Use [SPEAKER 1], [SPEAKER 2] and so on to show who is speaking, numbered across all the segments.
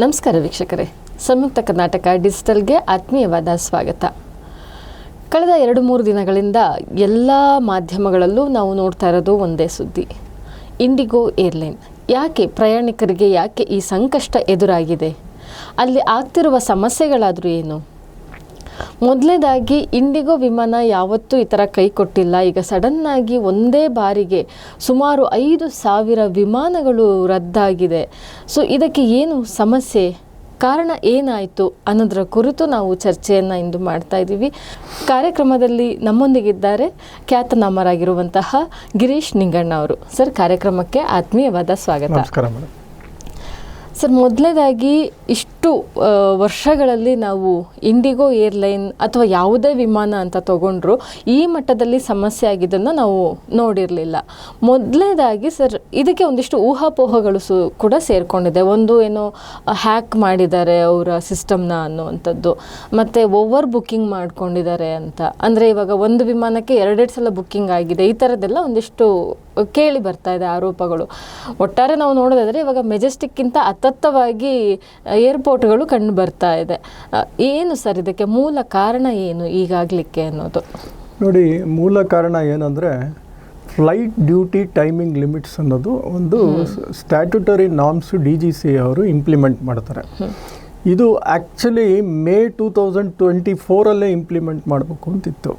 [SPEAKER 1] ನಮಸ್ಕಾರ ವೀಕ್ಷಕರೇ. ಸಂಯುಕ್ತ ಕರ್ನಾಟಕ ಡಿಜಿಟಲ್ಗೆ ಆತ್ಮೀಯವಾದ ಸ್ವಾಗತ. ಕಳೆದ ಎರಡು ಮೂರು ದಿನಗಳಿಂದ ಎಲ್ಲ ಮಾಧ್ಯಮಗಳಲ್ಲೂ ನಾವು ನೋಡ್ತಾ ಇರೋದು ಒಂದೇ ಸುದ್ದಿ. ಇಂಡಿಗೋ ಏರ್ಲೈನ್. ಯಾಕೆ ಪ್ರಯಾಣಿಕರಿಗೆ ಯಾಕೆ ಈ ಸಂಕಷ್ಟ ಎದುರಾಗಿದೆ? ಅಲ್ಲಿ ಆಗ್ತಿರುವ ಸಮಸ್ಯೆಗಳಾದರೂ ಏನು? ಮೊದಲನೇದಾಗಿ ಇಂಡಿಗೋ ವಿಮಾನ ಯಾವತ್ತೂ ಈ ಥರ ಕೈ ಕೊಟ್ಟಿಲ್ಲ. ಈಗ ಸಡನ್ನಾಗಿ ಒಂದೇ ಬಾರಿಗೆ ಸುಮಾರು ಐದು ಸಾವಿರ ವಿಮಾನಗಳು ರದ್ದಾಗಿದೆ. ಸೊ ಇದಕ್ಕೆ ಏನು ಸಮಸ್ಯೆ? ಕಾರಣ ಏನಾಯಿತು ಅನ್ನೋದರ ಕುರಿತು ನಾವು ಚರ್ಚೆಯನ್ನು ಇಂದು ಮಾಡ್ತಾ ಇದ್ದೀವಿ. ಕಾರ್ಯಕ್ರಮದಲ್ಲಿ ನಮ್ಮೊಂದಿಗಿದ್ದಾರೆ ಖ್ಯಾತನಾಮರಾಗಿರುವಂತಹ ಗಿರೀಶ್ ನಿಂಗಣ್ಣ ಅವರು. ಸರ್, ಕಾರ್ಯಕ್ರಮಕ್ಕೆ ಆತ್ಮೀಯವಾದ ಸ್ವಾಗತ.
[SPEAKER 2] ನಮಸ್ಕಾರ
[SPEAKER 1] ಸರ್ ಮೊದಲನೇದಾಗಿ ಇಷ್ಟು ವರ್ಷಗಳಲ್ಲಿ ನಾವು ಇಂಡಿಗೋ ಏರ್ಲೈನ್ ಅಥವಾ ಯಾವುದೇ ವಿಮಾನ ಅಂತ ತಗೊಂಡ್ರು ಈ ಮಟ್ಟದಲ್ಲಿ ಸಮಸ್ಯೆ ಆಗಿದ್ದನ್ನು ನಾವು ನೋಡಿರಲಿಲ್ಲ. ಮೊದಲನೇದಾಗಿ ಸರ್, ಇದಕ್ಕೆ ಒಂದಿಷ್ಟು ಊಹಾಪೋಹಗಳು ಸು, ಕೂಡ ಸೇರಿಕೊಂಡಿದೆ. ಒಂದು ಏನೋ ಹ್ಯಾಕ್ ಮಾಡಿದ್ದಾರೆ ಅವರ ಸಿಸ್ಟಮ್ನ ಅನ್ನುವಂಥದ್ದು. ಮತ್ತು ಓವರ್ ಬುಕ್ಕಿಂಗ್ ಮಾಡ್ಕೊಂಡಿದ್ದಾರೆ ಅಂತ. ಅಂದರೆ ಇವಾಗ ಒಂದು ವಿಮಾನಕ್ಕೆ ಎರಡೆರಡು ಸಲ ಬುಕ್ಕಿಂಗ್ ಆಗಿದೆ. ಈ ಥರದ್ದೆಲ್ಲ ಒಂದಿಷ್ಟು ಕೇಳಿ ಬರ್ತಾ ಇದೆ ಆರೋಪಗಳು. ಒಟ್ಟಾರೆ ನಾವು ನೋಡೋದಾದರೆ ಇವಾಗ ಮೆಜೆಸ್ಟಿಕ್ಕಿಂತ ಅತತ್ತವಾಗಿ ಏರ್ಪೋರ್ಟ್ಗಳು ಕಂಡು ಬರ್ತಾ ಇದೆ. ಏನು ಸರ್ ಇದಕ್ಕೆ ಮೂಲ ಕಾರಣ ಏನು ಈಗಾಗಲಿಕ್ಕೆ ಅನ್ನೋದು?
[SPEAKER 2] ನೋಡಿ ಮೂಲ ಕಾರಣ ಏನಂದರೆ ಫ್ಲೈಟ್ ಡ್ಯೂಟಿ ಟೈಮಿಂಗ್ ಲಿಮಿಟ್ಸ್ ಅನ್ನೋದು ಒಂದು statutory norms D G C ಅವರು ಇಂಪ್ಲಿಮೆಂಟ್ ಮಾಡ್ತಾರೆ. ಇದು actually May two thousand twenty ಫೋರಲ್ಲೇ implement ಮಾಡಬೇಕು ಅಂತಿತ್ತು.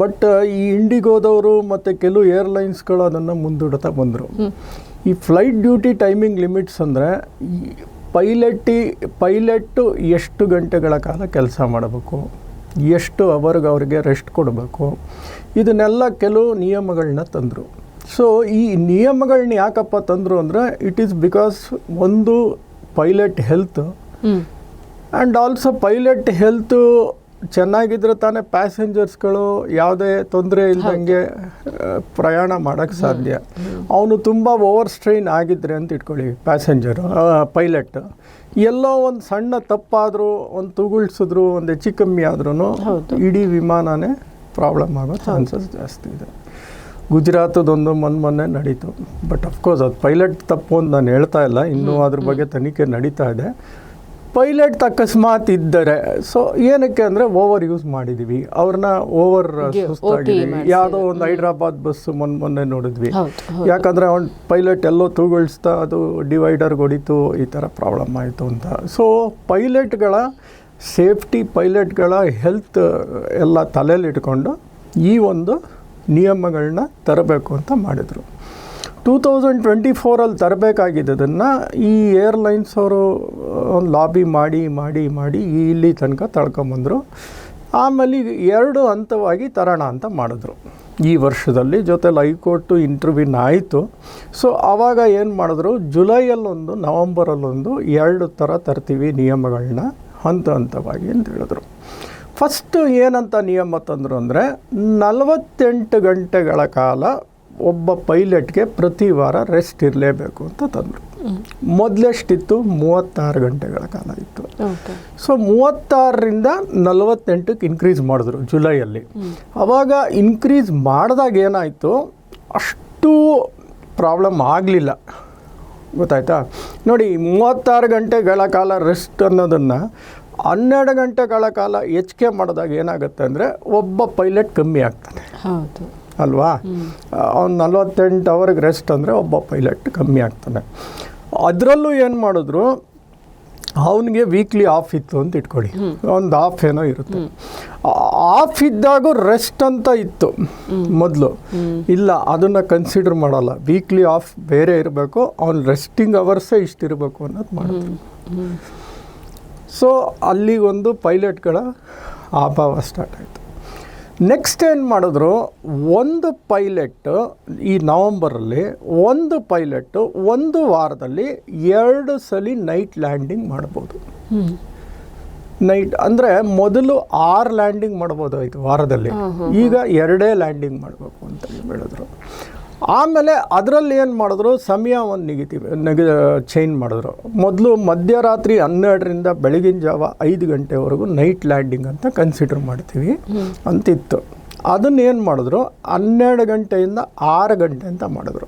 [SPEAKER 2] ಬಟ್ ಈ ಇಂಡಿಗೋದವರು ಮತ್ತು ಕೆಲವು ಏರ್ಲೈನ್ಸ್ಗಳು ಅದನ್ನು ಮುಂದೂಡ್ತಾ ಬಂದರು. ಈ ಫ್ಲೈಟ್ ಡ್ಯೂಟಿ ಟೈಮಿಂಗ್ ಲಿಮಿಟ್ಸ್ ಅಂದರೆ ಪೈಲಟ್ಟಿ ಪೈಲಟ್ಟು ಎಷ್ಟು ಗಂಟೆಗಳ ಕಾಲ ಕೆಲಸ ಮಾಡಬೇಕು? ಎಷ್ಟು ಅವರ್ಗೆ ಅವ್ರಿಗೆ ರೆಸ್ಟ್ ಕೊಡಬೇಕು? ಇದನ್ನೆಲ್ಲ ಕೆಲವು ನಿಯಮಗಳನ್ನ ತಂದರು. ಸೊ ಈ ನಿಯಮಗಳನ್ನ ಯಾಕಪ್ಪ ತಂದರು ಅಂದರೆ ಇಟ್ ಈಸ್ ಬಿಕಾಸ್ ಒಂದು pilot health and also pilot health ಚೆನ್ನಾಗಿದ್ರೆ ತಾನೇ ಪ್ಯಾಸೆಂಜರ್ಸ್ಗಳು ಯಾವುದೇ ತೊಂದರೆ ಇಲ್ದಂಗೆ ಪ್ರಯಾಣ ಮಾಡೋಕ್ಕೆ ಸಾಧ್ಯ. ಅವನು ತುಂಬ ಓವರ್ ಸ್ಟ್ರೈನ್ ಆಗಿದ್ರೆ ಅಂತ ಇಟ್ಕೊಳ್ಳಿ ಪ್ಯಾಸೆಂಜರು ಪೈಲಟ್ ಎಲ್ಲೋ ಒಂದು ಸಣ್ಣ ತಪ್ಪಾದರೂ ಒಂದು ತುಗುಳ್ಸಿದ್ರು ಒಂದು ಹೆಚ್ಚು ಕಮ್ಮಿ ಆದ್ರೂ ಇಡೀ ವಿಮಾನನೇ ಪ್ರಾಬ್ಲಮ್ ಆಗೋ ಚಾನ್ಸಸ್ ಜಾಸ್ತಿ ಇದೆ. ಗುಜರಾತದೊಂದು ಮೊನ್ನೆ ಮೊನ್ನೆ ನಡೀತು. ಬಟ್ ಅಫ್ಕೋರ್ಸ್ ಅದು ಪೈಲಟ್ ತಪ್ಪು ಅಂತ ನಾನು ಹೇಳ್ತಾ ಇಲ್ಲ. ಇನ್ನೂ ಅದ್ರ ಬಗ್ಗೆ ತನಿಖೆ ನಡೀತಾ ಇದೆ. ಪೈಲಟ್ ಅಕಸ್ಮಾತ್ ಇದ್ದರೆ ಸೊ ಏನಕ್ಕೆ ಅಂದರೆ ಓವರ್ ಯೂಸ್ ಮಾಡಿದ್ದೀವಿ ಅವ್ರನ್ನ ಓವರ್ ಯಾವ್ದೋ ಒಂದು ಹೈದ್ರಾಬಾದ್ ಬಸ್ ಮೊನ್ನೆ ಮೊನ್ನೆ ನೋಡಿದ್ವಿ. ಯಾಕಂದ್ರೆ ಅವ್ನು ಪೈಲಟ್ ಎಲ್ಲೋ ತೂಗೊಳಿಸ್ತಾ ಅದು ಡಿವೈಡರ್ ಹೊಡಿತು ಈ ಥರ ಪ್ರಾಬ್ಲಮ್ ಆಯಿತು ಅಂತ. ಸೊ ಪೈಲಟ್ಗಳ ಸೇಫ್ಟಿ ಪೈಲಟ್ಗಳ ಹೆಲ್ತ್ ಎಲ್ಲ ತಲೆಯಲ್ಲಿ ಇಟ್ಕೊಂಡು ಈ ಒಂದು ನಿಯಮಗಳನ್ನ ತರಬೇಕು ಅಂತ ಮಾಡಿದರು. ಟೂ ತೌಸಂಡ್ ಟ್ವೆಂಟಿ ಫೋರಲ್ಲಿ ತರಬೇಕಾಗಿದ್ದದನ್ನು ಈ ಏರ್ಲೈನ್ಸ್ ಅವರು ಲಾಬಿ ಮಾಡಿ ಮಾಡಿ ಮಾಡಿ ಇಲ್ಲಿ ತನಕ ತಳ್ಕೊಂಬಂದರು. ಆಮೇಲೆ ಎರಡು ಹಂತವಾಗಿ ತರೋಣ ಅಂತ ಮಾಡಿದ್ರು. ಈ ವರ್ಷದಲ್ಲಿ ಜೊತೆಲಿ ಹೈಕೋರ್ಟು ಇಂಟರ್ವ್ಯೂನ್ ಆಯಿತು. ಸೊ ಆವಾಗ ಏನು ಮಾಡಿದ್ರು? ಜುಲೈಯಲ್ಲೊಂದು, ನವಂಬರಲ್ಲೊಂದು ಎರಡು ಥರ ತರ್ತೀವಿ ನಿಯಮಗಳನ್ನ ಹಂತ ಹಂತವಾಗಿ ಅಂತ ಹೇಳಿದ್ರು. ಫಸ್ಟು ಏನಂತ ನಿಯಮ ತಂದರು ಅಂದರೆ ನಲವತ್ತೆಂಟು ಗಂಟೆಗಳ ಕಾಲ ಒಬ್ಬ ಪೈಲಟ್ಗೆ ಪ್ರತಿ ವಾರ ರೆಸ್ಟ್ ಇರಲೇಬೇಕು ಅಂತ ತಂದರು. ಮೊದಲೆಷ್ಟಿತ್ತು ಮೂವತ್ತಾರು ಗಂಟೆಗಳ ಕಾಲ ಇತ್ತು. ಸೊ ಮೂವತ್ತಾರರಿಂದ ನಲವತ್ತೆಂಟಕ್ಕೆ ಇನ್ಕ್ರೀಸ್ ಮಾಡಿದ್ರು ಜುಲೈಯಲ್ಲಿ. ಆವಾಗ ಇನ್ಕ್ರೀಸ್ ಮಾಡಿದಾಗ ಏನಾಯಿತು? ಅಷ್ಟು ಪ್ರಾಬ್ಲಮ್ ಆಗಲಿಲ್ಲ. ಗೊತ್ತಾಯ್ತಾ? ನೋಡಿ ಮೂವತ್ತಾರು ಗಂಟೆಗಳ ಕಾಲ ರೆಸ್ಟ್ ಅನ್ನೋದನ್ನು ಹನ್ನೆರಡು ಗಂಟೆಗಳ ಕಾಲ ಹೆಚ್ಚಿಗೆ ಮಾಡಿದಾಗ ಏನಾಗುತ್ತೆ ಅಂದರೆ ಒಬ್ಬ ಪೈಲಟ್ ಕಮ್ಮಿ ಆಗ್ತಾನೆ.
[SPEAKER 1] ಹೌದು.
[SPEAKER 2] ಅಲ್ವಾ? ಅವ್ನು ನಲ್ವತ್ತೆಂಟು ಅವರ್ಗೆ ರೆಸ್ಟ್ ಅಂದರೆ ಒಬ್ಬ ಪೈಲಟ್ ಕಮ್ಮಿ ಆಗ್ತಾನೆ. ಅದರಲ್ಲೂ ಏನು ಮಾಡಿದ್ರು ಅವನಿಗೆ ವೀಕ್ಲಿ ಆಫ್ ಇತ್ತು ಅಂತ ಇಟ್ಕೊಳ್ಳಿ. ಒಂದು ಆಫ್ ಏನೋ ಇರುತ್ತೆ. ಆಫ್ ಇದ್ದಾಗೂ ರೆಸ್ಟ್ ಅಂತ ಇತ್ತು ಮೊದಲು. ಇಲ್ಲ ಅದನ್ನು ಕನ್ಸಿಡರ್ ಮಾಡಲ್ಲ. ವೀಕ್ಲಿ ಆಫ್ ಬೇರೆ ಇರಬೇಕು ಅವ್ನ ರೆಸ್ಟಿಂಗ್ ಅವರ್ಸೇ ಇಷ್ಟಿರಬೇಕು ಅನ್ನೋದು ಮಾಡಿದ್ರು ಸೊ ಅಲ್ಲಿಗೊಂದು ಪೈಲಟ್ಗಳ ಅಭಾವ ಸ್ಟಾರ್ಟ್ ಆಯಿತು. ನೆಕ್ಸ್ಟ್ ಏನು ಮಾಡಿದ್ರು? ಒಂದು ಪೈಲಟ್ ಈ ನವಂಬರಲ್ಲಿ ಒಂದು ಪೈಲಟ್ಟು ಒಂದು ವಾರದಲ್ಲಿ ಎರಡು ಸಲ ನೈಟ್ ಲ್ಯಾಂಡಿಂಗ್ ಮಾಡ್ಬೋದು. ನೈಟ್ ಅಂದರೆ ಮೊದಲು ಆರು ಲ್ಯಾಂಡಿಂಗ್ ಮಾಡ್ಬೋದಾಯ್ತು ವಾರದಲ್ಲಿ. ಈಗ ಎರಡೇ ಲ್ಯಾಂಡಿಂಗ್ ಮಾಡಬೇಕು ಅಂತ ಹೇಳಿದ್ರು. ಆಮೇಲೆ ಅದರಲ್ಲಿ ಏನು ಮಾಡಿದ್ರು, ಸಮಯ ಒಂದು ನಿಗದಿವೆ ನೆಗೆ ಚೇಂಜ್ ಮಾಡಿದ್ರು. ಮೊದಲು ಮಧ್ಯರಾತ್ರಿ ಹನ್ನೆರಡರಿಂದ ಬೆಳಗಿನ ಜಾವ ಐದು ಗಂಟೆವರೆಗೂ ನೈಟ್ ಲ್ಯಾಂಡಿಂಗ್ ಅಂತ ಕನ್ಸಿಡರ್ ಮಾಡ್ತೀವಿ ಅಂತಿತ್ತು. ಅದನ್ನ ಏನು ಮಾಡಿದ್ರು, ಹನ್ನೆರಡು ಗಂಟೆಯಿಂದ ಆರು ಗಂಟೆ ಅಂತ ಮಾಡಿದ್ರು.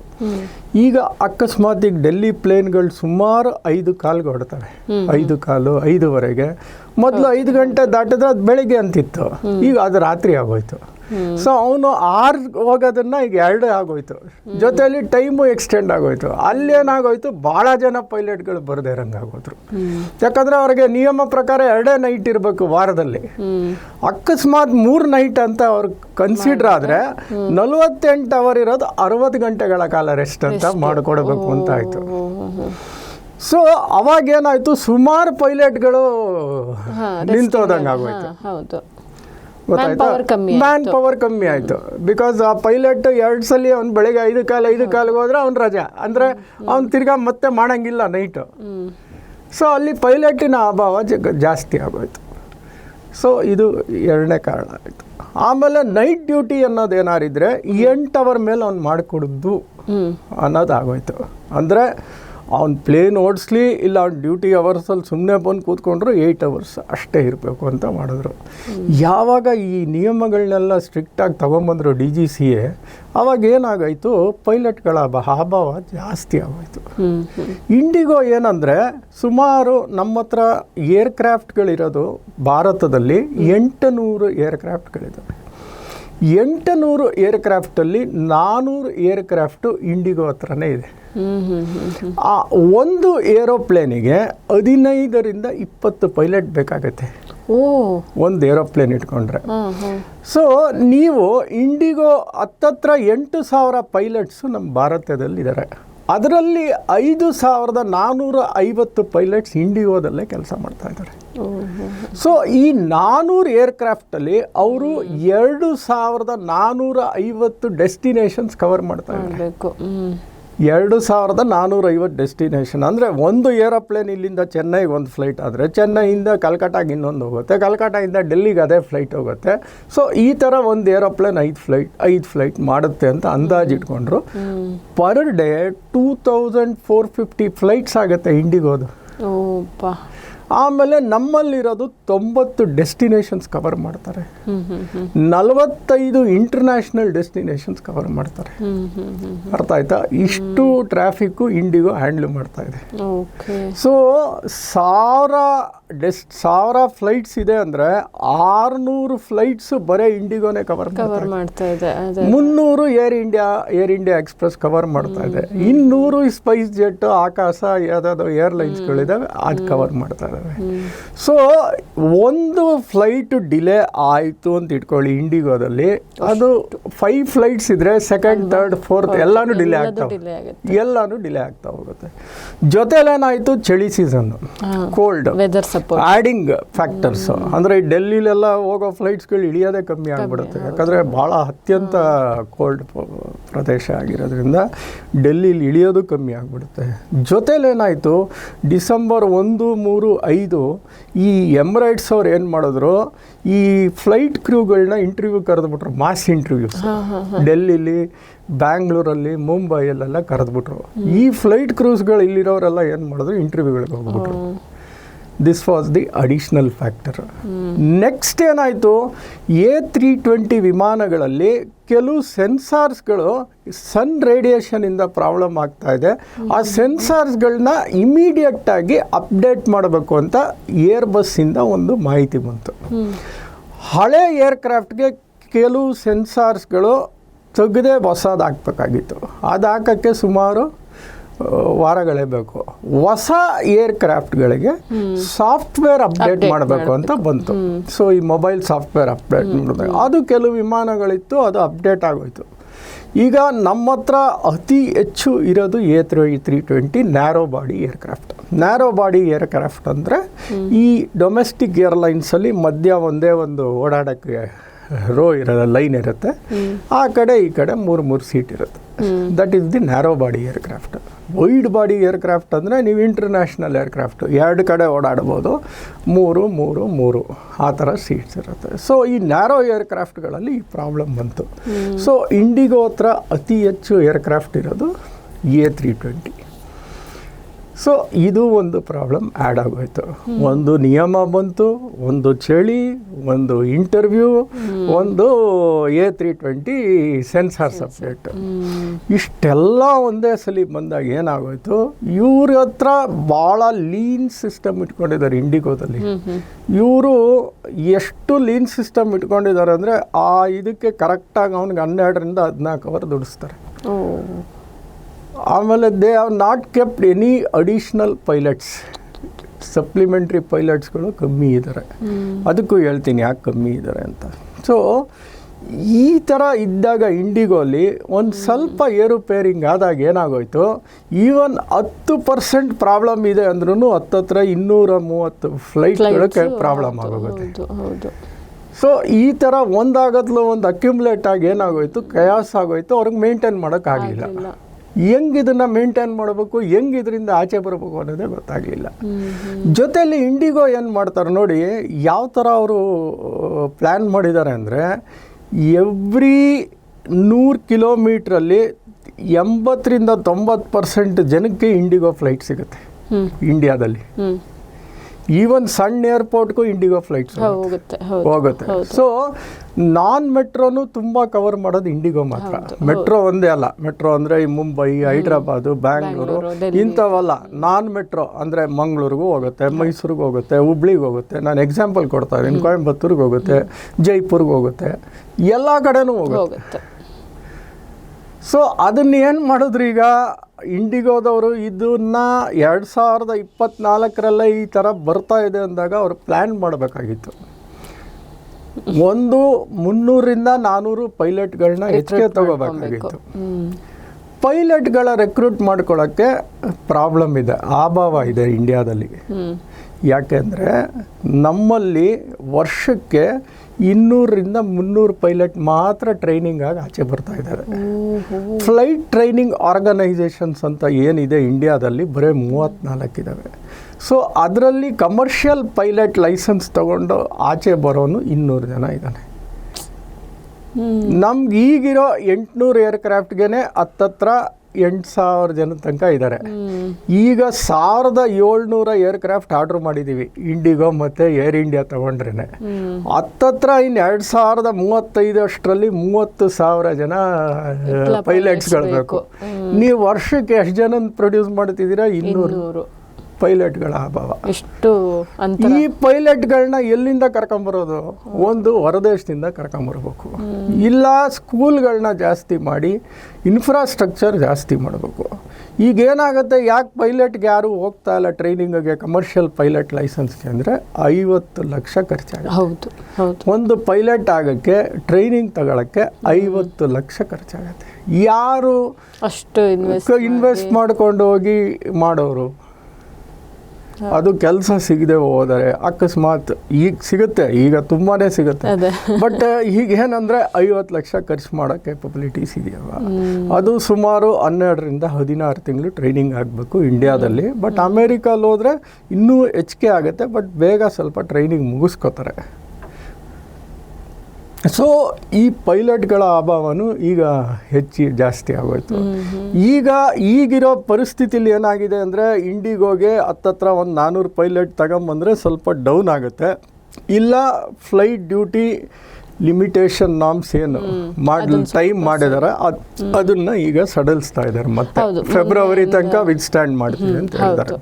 [SPEAKER 2] ಈಗ ಅಕಸ್ಮಾತ್ ಈಗ ಡೆಲ್ಲಿ ಪ್ಲೇನ್ಗಳು ಸುಮಾರು ಐದು ಕಾಲ್ಗೆ ಹೊಡ್ತವೆ ಐದು ಕಾಲು, ಐದುವರೆಗೆ. ಮೊದಲು ಐದು ಗಂಟೆ ದಾಟಿದ್ರೆ ಅದು ಬೆಳಿಗ್ಗೆ ಅಂತಿತ್ತು. ಈಗ ಅದು ರಾತ್ರಿ ಆಗೋಯ್ತು. ಸೊ ಅವನು ಆರು ಹೋಗೋದನ್ನ ಈಗ ಎರಡೇ ಆಗೋಯ್ತು. ಜೊತೆಯಲ್ಲಿ ಟೈಮು ಎಕ್ಸ್ಟೆಂಡ್ ಆಗೋಯ್ತು. ಅಲ್ಲೇನಾಗೋಯ್ತು ಭಾಳ ಜನ ಪೈಲಟ್ಗಳು ಬರದೇ ಇರಂಗೆ ಆಗೋದ್ರು. ಯಾಕಂದ್ರೆ ಅವ್ರಿಗೆ ನಿಯಮ ಪ್ರಕಾರ ಎರಡೇ ನೈಟ್ ಇರಬೇಕು ವಾರದಲ್ಲಿ. ಅಕಸ್ಮಾತ್ ಮೂರು ನೈಟ್ ಅಂತ ಅವ್ರು ಕನ್ಸಿಡರ್ ಆದ್ರೆ ನಲವತ್ತೆಂಟು ಅವರ್ ಇರೋದು ಅರವತ್ತು ಗಂಟೆಗಳ ಕಾಲ ರೆಸ್ಟ್ ಅಂತ ಮಾಡಿಕೊಡ್ಬೇಕು ಅಂತ ಆಯ್ತು. ಸೊ ಅವಾಗ ಏನಾಯ್ತು? ಸುಮಾರು ಪೈಲಟ್ಗಳು ನಿಂತೋದಂಗೆ ಆಗೋಯ್ತು. ಗೊತ್ತಾಯ್ತಾ? ಮ್ಯಾನ್ ಪವರ್ ಕಮ್ಮಿ ಆಯ್ತು. ಬಿಕಾಸ್ ಆ ಪೈಲಟ್ ಎರಡು ಸಲ ಅವ್ನು ಬೆಳಗ್ಗೆ ಐದು ಕಾಲು ಐದು ಕಾಲಿಗೆ ಹೋದ್ರೆ ಅವ್ನು ರಜಾ. ಅಂದ್ರೆ ಅವ್ನು ತಿರ್ಗಾ ಮತ್ತೆ ಮಾಡಂಗಿಲ್ಲ ನೈಟು ಸೊ ಅಲ್ಲಿ ಪೈಲಟಿನ ಅಭಾವ ಜಾಸ್ತಿ ಆಗೋಯ್ತು. ಸೊ ಇದು ಎರಡನೇ ಕಾರಣ ಆಯಿತು. ಆಮೇಲೆ ನೈಟ್ ಡ್ಯೂಟಿ ಅನ್ನೋದು ಏನಾರಿದ್ರೆ ಎಂಟು ಅವರ್ ಮೇಲೆ ಅವ್ನು ಮಾಡಿಕೊಡುದು
[SPEAKER 1] ಅನ್ನೋದಾಗೋಯ್ತು
[SPEAKER 2] ಅನ್ನೋದು ಆಗೋಯ್ತು. ಅಂದರೆ ಅವ್ನು ಪ್ಲೇನ್ ಓಡಿಸ್ಲಿ ಇಲ್ಲ ಅವ್ನು ಡ್ಯೂಟಿ ಅವರ್ಸಲ್ಲಿ ಸುಮ್ಮನೆ ಬಂದು ಕೂತ್ಕೊಂಡ್ರು ಏಯ್ಟ್ ಅವರ್ಸ್ ಅಷ್ಟೇ ಇರಬೇಕು ಅಂತ ಮಾಡಿದ್ರು. ಯಾವಾಗ ಈ ನಿಯಮಗಳನ್ನೆಲ್ಲ ಸ್ಟ್ರಿಕ್ಟಾಗಿ ತೊಗೊಂಬಂದರು ಡಿ ಜಿ ಸಿ ಎ ಅವಾಗ ಏನಾಗಾಯಿತು? ಪೈಲಟ್ಗಳ ಅಭ- ಅಭಾವ ಜಾಸ್ತಿ ಆಗೋಯ್ತು. ಇಂಡಿಗೋ ಏನಂದರೆ ಸುಮಾರು ನಮ್ಮ ಹತ್ರ ಏರ್ಕ್ರಾಫ್ಟ್ಗಳಿರೋದು ಭಾರತದಲ್ಲಿ ಎಂಟು ನೂರು ಏರ್ಕ್ರಾಫ್ಟ್ಗಳಿದ್ದಾವೆ ಎಂಟು ನೂರು ಏರ್ಕ್ರಾಫ್ಟಲ್ಲಿ ನಾನ್ನೂರು ಏರ್ಕ್ರಾಫ್ಟು ಇಂಡಿಗೋ ಹತ್ರನೇ ಇದೆ. ಆ ಒಂದು ಏರೋಪ್ಲೇನಿಗೆ ಹದಿನೈದರಿಂದ ಇಪ್ಪತ್ತು ಪೈಲಟ್ ಬೇಕಾಗತ್ತೆ.
[SPEAKER 1] ಓ.
[SPEAKER 2] ಒಂದು ಏರೋಪ್ಲೇನ್ ಇಟ್ಕೊಂಡ್ರೆ. ಸೊ ನೀವು ಇಂಡಿಗೋ ಹತ್ತತ್ರ ಎಂಟು ಸಾವಿರ ಪೈಲಟ್ಸು ನಮ್ಮ ಭಾರತದಲ್ಲಿದ್ದಾರೆ. ಅದರಲ್ಲಿ ಐದು ಸಾವಿರದ ನಾನ್ನೂರ ಐವತ್ತು ಪೈಲಟ್ಸ್ ಇಂಡಿಗೋದಲ್ಲೇ ಕೆಲಸ ಮಾಡ್ತಾ ಇದ್ದಾರೆ. ಸೊ ಈ ನಾನ್ನೂರು ಏರ್ಕ್ರಾಫ್ಟಲ್ಲಿ ಅವರು ಎರಡು ಸಾವಿರದ ನಾನ್ನೂರ ಐವತ್ತು ಡೆಸ್ಟಿನೇಷನ್ಸ್ ಕವರ್ ಮಾಡ್ತಾ ಇದ್ದಾರೆ. ಎರಡು ಸಾವಿರದ ನಾನ್ನೂರ ಐವತ್ತು ಡೆಸ್ಟಿನೇಷನ್ ಅಂದರೆ ಒಂದು ಏರೋಪ್ಲೇನ್ ಇಲ್ಲಿಂದ ಚೆನ್ನೈಗೆ ಒಂದು ಫ್ಲೈಟ್ ಆದರೆ ಚೆನ್ನೈಯಿಂದ ಕಲ್ಕಟ್ಟಾಗೆ ಇನ್ನೊಂದು ಹೋಗುತ್ತೆ. ಕಲ್ಕಟ್ಟಾಯಿಂದ ಡೆಲ್ಲಿಗೆ ಅದೇ ಫ್ಲೈಟ್ ಹೋಗುತ್ತೆ. ಸೊ ಈ ಥರ ಒಂದು ಏರೋಪ್ಲೇನ್ ಐದು ಫ್ಲೈಟ್ ಐದು ಫ್ಲೈಟ್ ಮಾಡುತ್ತೆ ಅಂತ ಅಂದಾಜು ಇಟ್ಕೊಂಡ್ರು. Per day two thousand four fifty flights ಆಗುತ್ತೆ ಇಂಡಿಗೋದು ಆಮೇಲೆ ನಮ್ಮಲ್ಲಿರೋದು ತೊಂಬತ್ತು ಡೆಸ್ಟಿನೇಷನ್ಸ್ ಕವರ್ ಮಾಡ್ತಾರೆ. ನಲವತ್ತೈದು ಇಂಟರ್ನ್ಯಾಷನಲ್ ಡೆಸ್ಟಿನೇಷನ್ಸ್ ಕವರ್ ಮಾಡ್ತಾರೆ. ಅರ್ಥ ಆಯ್ತಾ? ಇಷ್ಟು ಟ್ರಾಫಿಕ್ಕು ಇಂಡಿಗೋ ಹ್ಯಾಂಡ್ಲ್ ಮಾಡ್ತಾ ಇದೆ.
[SPEAKER 1] ಓಕೆ.
[SPEAKER 2] ಸೊ ಸಾವಿರ ಡೆಸ್ ಸಾವಿರ ಫ್ಲೈಟ್ಸ್ ಇದೆ ಅಂದರೆ ಆರುನೂರು ಫ್ಲೈಟ್ಸ್ ಬರೀ ಇಂಡಿಗೋನೇ ಕವರ್
[SPEAKER 1] ಕವರ್ ಮಾಡ್ತಾ ಇದೆ
[SPEAKER 2] ಮುನ್ನೂರು air India air India express cover ಮಾಡ್ತಾ ಇದೆ. ಇನ್ನೂರು ಸ್ಪೈಸ್ ಜೆಟ್ ಆಕಾಶ ಯಾವುದಾದ್ರು ಏರ್ಲೈನ್ಸ್ಗಳಿದಾವೆ ಅದು ಕವರ್ ಮಾಡ್ತಾ ಇದ್ದಾವೆ ಸೊ ಒಂದು ಫ್ಲೈಟ್ ಡಿಲೇ ಆಯಿತು ಅಂತ ಇಟ್ಕೊಳ್ಳಿ ಇಂಡಿಗೋದಲ್ಲಿ. ಅದು ಫೈವ್ ಫ್ಲೈಟ್ಸ್ ಇದ್ರೆ ಸೆಕೆಂಡ್ ಥರ್ಡ್ ಫೋರ್ತ್ ಎಲ್ಲಾನು ಡಿಲೇ
[SPEAKER 1] ಆಗುತ್ತೆ.
[SPEAKER 2] ಎಲ್ಲಾನು ಡಿಲೇ ಆಗ್ತಾ ಹೋಗುತ್ತೆ. ಜೊತೆಲೇನಾಯಿತು? ಚಳಿ
[SPEAKER 1] season
[SPEAKER 2] cold
[SPEAKER 1] weather support
[SPEAKER 2] adding factors ಅಂದರೆ ಡೆಲ್ಲಿಲೆಲ್ಲ ಹೋಗೋ ಫ್ಲೈಟ್ಸ್ಗಳು ಇಳಿಯೋದೇ ಕಮ್ಮಿ ಆಗಿಬಿಡುತ್ತೆ. ಯಾಕಂದರೆ ಭಾಳ ಅತ್ಯಂತ ಕೋಲ್ಡ್ ಪ್ರದೇಶ ಆಗಿರೋದ್ರಿಂದ ಡೆಲ್ಲಿಲಿ ಇಳಿಯೋದು ಕಮ್ಮಿ ಆಗಿಬಿಡುತ್ತೆ. ಜೊತೇಲೇನಾಯಿತು ಡಿಸೆಂಬರ್ ಒಂದು ಮೂರು ಐದು ಈ ಎಮ್ರೈಟ್ಸ್ ಅವ್ರು ಏನು ಮಾಡಿದ್ರು ಈ ಫ್ಲೈಟ್ ಕ್ರೂಗಳನ್ನ ಇಂಟರ್ವ್ಯೂ ಕರೆದ್ಬಿಟ್ರು ಮಾಸ್ ಇಂಟರ್ವ್ಯೂಸ್ ಡೆಲ್ಲಿಲಿ ಬ್ಯಾಂಗ್ಳೂರಲ್ಲಿ ಮುಂಬೈಯಲ್ಲೆಲ್ಲ ಕರೆದ್ಬಿಟ್ರು. ಈ ಫ್ಲೈಟ್ ಕ್ರೂಸ್ಗಳು ಇಲ್ಲಿರೋರೆಲ್ಲ ಏನು ಮಾಡಿದ್ರು ಇಂಟರ್ವ್ಯೂಗಳಿಗೆ ಹೋಗ್ಬಿಟ್ರು. This was the additional factor next ಏನಾಯಿತು? ಎ ತ್ರೀ ಟ್ವೆಂಟಿ ವಿಮಾನಗಳಲ್ಲಿ ಕೆಲವು ಸೆನ್ಸಾರ್ಸ್ಗಳು ಸನ್ ರೇಡಿಯೇಷನಿಂದ ಪ್ರಾಬ್ಲಮ್ ಆಗ್ತಾ ಇದೆ. ಆ ಸೆನ್ಸಾರ್ಸ್ಗಳನ್ನ ಇಮಿಡಿಯೇಟಾಗಿ ಅಪ್ಡೇಟ್ ಮಾಡಬೇಕು ಅಂತ ಏರ್ ಬಸ್ಸಿಂದ ಒಂದು ಮಾಹಿತಿ ಬಂತು. ಹಳೆ ಏರ್ಕ್ರಾಫ್ಟ್ಗೆ ಕೆಲವು ಸೆನ್ಸಾರ್ಸ್ಗಳು ತೆಗೆದೇ ಹೊಸದಾಕ್ಬೇಕಾಗಿತ್ತು ಅದು ಹಾಕೋಕ್ಕೆ ಸುಮಾರು ವಾರಗಳೇ ಬೇಕು. ಹೊಸ ಏರ್ಕ್ರಾಫ್ಟ್ಗಳಿಗೆ ಸಾಫ್ಟ್ವೇರ್ ಅಪ್ಡೇಟ್ ಮಾಡಬೇಕು ಅಂತ ಬಂತು. ಸೊ ಈ ಮೊಬೈಲ್ ಸಾಫ್ಟ್ವೇರ್ ಅಪ್ಡೇಟ್ ಮಾಡಿದಾಗ ಅದು ಕೆಲವು ವಿಮಾನಗಳಿತ್ತು ಅದು ಅಪ್ಡೇಟ್ ಆಗೋಯ್ತು. ಈಗ ನಮ್ಮ ಹತ್ರ ಅತಿ ಹೆಚ್ಚು ಇರೋದು A three three twenty narrow body aircraft narrow body aircraft ಅಂದರೆ ಈ ಡೊಮೆಸ್ಟಿಕ್ ಏರ್ಲೈನ್ಸಲ್ಲಿ ಮಧ್ಯ ಒಂದೇ ಒಂದು ಓಡಾಡೋಕ್ಕೆ ರೋ ಇರೋಲ್ಲ ಲೈನ್ ಇರುತ್ತೆ. ಆ ಕಡೆ ಈ ಕಡೆ ಮೂರು ಮೂರು ಸೀಟ್ ಇರುತ್ತೆ. That is the narrow body aircraft wide body aircraft ಅಂದರೆ ನೀವು ಇಂಟರ್ನ್ಯಾಷನಲ್ ಏರ್ಕ್ರಾಫ್ಟ್ ಎರಡು ಕಡೆ ಓಡಾಡ್ಬೋದು ಮೂರು ಮೂರು ಮೂರು. ಆ ಥರ ಸೀಟ್ಸ್ ಇರುತ್ತೆ. ಸೊ ಈ ನ್ಯಾರೋ ಏರ್ಕ್ರಾಫ್ಟ್ಗಳಲ್ಲಿ ಈ ಪ್ರಾಬ್ಲಮ್ ಬಂತು. ಸೊ ಇಂಡಿಗೋ ಹತ್ರ ಅತಿ ಹೆಚ್ಚು ಏರ್ಕ್ರಾಫ್ಟ್ ಇರೋದು ಎ ತ್ರೀ ಟ್ವೆಂಟಿ ಸೊ ಇದು ಒಂದು ಪ್ರಾಬ್ಲಮ್ ಆ್ಯಡ್ ಆಗೋಯ್ತು. ಒಂದು ನಿಯಮ ಬಂತು ಒಂದು ಚಳಿ ಒಂದು ಇಂಟರ್ವ್ಯೂ ಒಂದು A three twenty sensor subject ಇಷ್ಟೆಲ್ಲ ಒಂದೇ ಸಲ ಬಂದಾಗ ಏನಾಗೋಯ್ತು ಇವ್ರ ಹತ್ರ ಭಾಳ ಲೀನ್ ಸಿಸ್ಟಮ್ ಇಟ್ಕೊಂಡಿದ್ದಾರೆ ಇಂಡಿಗೋದಲ್ಲಿ ಇವರು ಎಷ್ಟು ಲೀನ್ ಸಿಸ್ಟಮ್ ಇಟ್ಕೊಂಡಿದ್ದಾರೆ ಅಂದರೆ ಆ ಇದಕ್ಕೆ ಕರೆಕ್ಟಾಗಿ ಅವ್ನಿಗೆ ಹನ್ನೆರಡರಿಂದ ಹದಿನಾಲ್ಕು ಅವರ್ ದುಡಿಸ್ತಾರೆ. ಆಮೇಲೆ they have not kept any additional pilots. Supplementary ಪೈಲಟ್ಸ್ಗಳು ಕಮ್ಮಿ ಇದ್ದಾರೆ ಅದಕ್ಕೂ ಹೇಳ್ತೀನಿ ಯಾಕೆ ಕಮ್ಮಿ ಇದ್ದಾರೆ ಅಂತ. ಸೊ ಈ ಥರ ಇದ್ದಾಗ ಇಂಡಿಗೋಲಿ ಒಂದು ಸ್ವಲ್ಪ ಏರುಪೇರಿಂಗ್ ಆದಾಗ ಏನಾಗೋಯ್ತು? ಈವನ್ ಹತ್ತು ಪರ್ಸೆಂಟ್ ಪ್ರಾಬ್ಲಮ್ ಇದೆ ಅಂದ್ರೂ ಹತ್ತತ್ರ ಇನ್ನೂರ ಮೂವತ್ತು ಫ್ಲೈಟ್ಗಳಕ್ಕೆ ಪ್ರಾಬ್ಲಮ್ ಆಗೋಗುತ್ತೆ. ಸೊ ಈ ಥರ ಒಂದಾಗದ್ಲು ಒಂದು ಅಕ್ಯುಮುಲೇಟ್ ಆಗಿ ಏನಾಗೋಯ್ತು? ಕಯಾಸ್ ಆಗೋಯ್ತು ಅವ್ರಿಗೆ ಮೇಂಟೈನ್ ಮಾಡೋಕ್ಕಾಗಲಿಲ್ಲ. ಹೆಂಗ್ ಇದನ್ನ ಮೇಂಟೈನ್ ಮಾಡಬೇಕು ಹೆಂಗ್ ಇದರಿಂದ ಆಚೆ ಬರಬೇಕು ಅನ್ನೋದೇ ಗೊತ್ತಾಗಲಿಲ್ಲ. ಜೊತೆಯಲ್ಲಿ ಇಂಡಿಗೋ ಏನು ಮಾಡ್ತಾರೆ ನೋಡಿ ಯಾವ ಥರ ಅವರು ಪ್ಲ್ಯಾನ್ ಮಾಡಿದ್ದಾರೆ ಅಂದರೆ ಎವ್ರಿ ನೂರು ಕಿಲೋಮೀಟ್ರಲ್ಲಿ ಎಂಬತ್ತರಿಂದ ತೊಂಬತ್ತು ಪರ್ಸೆಂಟ್ ಜನಕ್ಕೆ ಇಂಡಿಗೋ ಫ್ಲೈಟ್ ಸಿಗುತ್ತೆ ಇಂಡಿಯಾದಲ್ಲಿ ಈವನ್ ಸಣ್ಣ ಏರ್ಪೋರ್ಟ್ಗೂ ಇಂಡಿಗೋ ಫ್ಲೈಟ್ಸ್
[SPEAKER 1] ಹೋಗುತ್ತೆ.
[SPEAKER 2] ಸೊ ನಾನ್ ಮೆಟ್ರೋನು ತುಂಬಾ ಕವರ್ ಮಾಡೋದು ಇಂಡಿಗೋ ಮಾತ್ರ. ಮೆಟ್ರೋ ಒಂದೇ ಅಲ್ಲ. ಮೆಟ್ರೋ ಅಂದ್ರೆ ಈ ಮುಂಬೈ ಹೈದ್ರಾಬಾದು ಬ್ಯಾಂಗ್ಳೂರು. ಇಂಥವಲ್ಲ. ನಾನ್ ಮೆಟ್ರೋ ಅಂದ್ರೆ ಮಂಗಳೂರಿಗೂ ಹೋಗುತ್ತೆ ಮೈಸೂರಿಗೆ ಹೋಗುತ್ತೆ ಹುಬ್ಳಿಗೆ ಹೋಗುತ್ತೆ. ನಾನು ಎಕ್ಸಾಂಪಲ್ ಕೊಡ್ತಾ ಇದ್ದೀನಿ. ಕೋಯಂಬತ್ತೂರಿಗೆ ಹೋಗುತ್ತೆ ಜೈಪುರ್ಗೆ ಹೋಗುತ್ತೆ. ಎಲ್ಲ ಕಡೆನೂ ಹೋಗುತ್ತೆ. ಸೊ ಅದನ್ನ ಏನು ಮಾಡಿದ್ರು ಈಗ? ಇಂಡಿಗೋದವರು ಇದನ್ನ ಎರಡು ಸಾವಿರದ ಇಪ್ಪತ್ನಾಲ್ಕರಲ್ಲೇ ಈ ಥರ ಬರ್ತಾ ಇದೆ ಅಂದಾಗ ಅವರು ಪ್ಲ್ಯಾನ್ ಮಾಡಬೇಕಾಗಿತ್ತು. ಒಂದು ಮುನ್ನೂರಿಂದ ನಾನ್ನೂರು ಪೈಲಟ್ಗಳನ್ನ ಹೆಚ್ಚಿಗೆ ತಗೋಬೇಕಾಗಿತ್ತು. ಪೈಲಟ್ಗಳ ರೆಕ್ರೂಟ್ ಮಾಡ್ಕೊಳ್ಳೋಕ್ಕೆ ಪ್ರಾಬ್ಲಮ್ ಇದೆ ಅಭಾವ ಇದೆ ಇಂಡಿಯಾದಲ್ಲಿ. ಯಾಕೆಂದರೆ ನಮ್ಮಲ್ಲಿ ವರ್ಷಕ್ಕೆ ಇನ್ನೂರರಿಂದ ಮುನ್ನೂರು ಪೈಲಟ್ ಮಾತ್ರ ಟ್ರೈನಿಂಗ್ ಆಗಿ ಆಚೆ ಬರ್ತಾ ಇದ್ದಾರೆ. ಫ್ಲೈಟ್ ಟ್ರೈನಿಂಗ್ ಆರ್ಗನೈಸೇಷನ್ಸ್ ಅಂತ ಏನಿದೆ ಇಂಡಿಯಾದಲ್ಲಿ ಬರೀ ಮೂವತ್ತ್ನಾಲ್ಕಿದ್ದಾವೆ ಸೊ ಅದರಲ್ಲಿ ಕಮರ್ಷಿಯಲ್ ಪೈಲಟ್ ಲೈಸೆನ್ಸ್ ತಗೊಂಡು ಆಚೆ ಬರೋನು ಇನ್ನೂರು ಜನ ಇದ್ದಾನೆ ನಮ್ಗೆ ಈಗಿರೋ ಎಂಟುನೂರು ಏರ್ಕ್ರಾಫ್ಟ್ಗೆ ಹತ್ತತ್ರ ಎಂಟು ಸಾವಿರ ಜನ ತನಕ ಇದ್ದಾರೆ. ಈಗ ಸಾವಿರದ ಏಳ್ನೂರ ಏರ್ಕ್ರಾಫ್ಟ್ ಆರ್ಡರ್ ಮಾಡಿದ್ದೀವಿ. ಇಂಡಿಗೋ ಮತ್ತು ಏರ್ ಇಂಡಿಯಾ ತಗೊಂಡ್ರೇನೆ. ಹತ್ತತ್ರ ಇನ್ನು ಎರಡು ಸಾವಿರದ ಮೂವತ್ತೈದು ಅಷ್ಟರಲ್ಲಿ ಮೂವತ್ತು ಸಾವಿರ ಜನ
[SPEAKER 1] ಪೈಲಟ್ಸ್
[SPEAKER 2] ಪೈಲಟ್ಸ್ಗಳು ಬೇಕು. ನೀವು ವರ್ಷಕ್ಕೆ ಎಷ್ಟು ಜನ ಪ್ರೊಡ್ಯೂಸ್ ಮಾಡ್ತಿದ್ದೀರಾ? ಇನ್ನೂರು. ಪೈಲಟ್ಗಳ ಅಭಾವ.
[SPEAKER 1] ಎಷ್ಟು
[SPEAKER 2] ಈ ಪೈಲಟ್ಗಳನ್ನ ಎಲ್ಲಿಂದ ಕರ್ಕೊಂಬರೋದು ಒಂದು ಹೊರದೇಶದಿಂದ ಕರ್ಕೊಂಬರ್ಬೇಕು ಇಲ್ಲ ಸ್ಕೂಲ್ಗಳನ್ನ ಜಾಸ್ತಿ ಮಾಡಿ ಇನ್ಫ್ರಾಸ್ಟ್ರಕ್ಚರ್ ಜಾಸ್ತಿ ಮಾಡಬೇಕು. ಈಗ ಏನಾಗುತ್ತೆ ಯಾಕೆ ಪೈಲಟ್ಗೆ ಯಾರು ಹೋಗ್ತಾ ಇಲ್ಲ ಟ್ರೈನಿಂಗ್ಗೆ ಕಮರ್ಷಿಯಲ್ ಪೈಲಟ್ ಲೈಸೆನ್ಸ್ಗೆ ಅಂದರೆ ಐವತ್ತು ಲಕ್ಷ ಖರ್ಚಾಗುತ್ತೆ.
[SPEAKER 1] ಹೌದು
[SPEAKER 2] ಒಂದು ಪೈಲಟ್ ಆಗೋಕ್ಕೆ ಟ್ರೈನಿಂಗ್ ತಗೊಳಕ್ಕೆ ಐವತ್ತು ಲಕ್ಷ ಖರ್ಚಾಗುತ್ತೆ. ಯಾರು
[SPEAKER 1] ಅಷ್ಟು ಇನ್ವೆಸ್ಟ್
[SPEAKER 2] ಮಾಡ್ಕೊಂಡು ಹೋಗಿ ಮಾಡೋರು? ಅದು ಕೆಲಸ ಸಿಗದೆ ಹೋದರೆ ಅಕಸ್ಮಾತ್ ಈಗ ಸಿಗುತ್ತೆ ಈಗ ತುಂಬಾನೇ ಸಿಗುತ್ತೆ. ಬಟ್ ಈಗ ಏನಂದ್ರೆ ಐವತ್ತು ಲಕ್ಷ ಖರ್ಚು ಮಾಡೋ ಕೆಪಬಿಲಿಟೀಸ್ ಇದೆಯಲ್ಲ ಅದು ಸುಮಾರು ಹನ್ನೆರಡರಿಂದ ಹದಿನಾರು ತಿಂಗಳು ಟ್ರೈನಿಂಗ್ ಆಗಬೇಕು ಇಂಡಿಯಾದಲ್ಲಿ ಬಟ್ ಅಮೇರಿಕಲ್ಲಿ ಹೋದರೆ ಇನ್ನೂ ಹೆಚ್ಚಿಗೆ ಆಗುತ್ತೆ ಬಟ್ ಬೇಗ ಸ್ವಲ್ಪ ಟ್ರೈನಿಂಗ್ ಮುಗಿಸ್ಕೋತಾರೆ. ಸೊ ಈ ಪೈಲಟ್ಗಳ ಅಭಾವನು ಈಗ ಹೆಚ್ಚಿ ಜಾಸ್ತಿ ಆಗೋಯ್ತು. ಈಗ ಈಗಿರೋ ಪರಿಸ್ಥಿತಿಲಿ ಏನಾಗಿದೆ ಅಂದರೆ ಇಂಡಿಗೋಗೆ ಹತ್ತತ್ರ ಒಂದು ನಾನ್ನೂರು ಪೈಲಟ್ ತಗೊಂಬಂದರೆ ಸ್ವಲ್ಪ ಡೌನ್ ಆಗುತ್ತೆ. ಇಲ್ಲ ಫ್ಲೈಟ್ ಡ್ಯೂಟಿ ಲಿಮಿಟೇಷನ್ ನಾಮ್ಸ್ ಏನು ಮಾಡಲ್ ಟೈಮ್ ಮಾಡಿದಾರೆ. ಅದ್ ಅದನ್ನ ಈಗ ಸಡಲಿಸ್ತಾ ಇದ್ದಾರೆ ಮತ್ತೆ. ಫೆಬ್ರವರಿ ತನಕ ವಿತ್ ಸ್ಟ್ಯಾಂಡ್ ಮಾಡ್ತೀವಿ ಅಂತ ಹೇಳಿದ್ದಾರೆ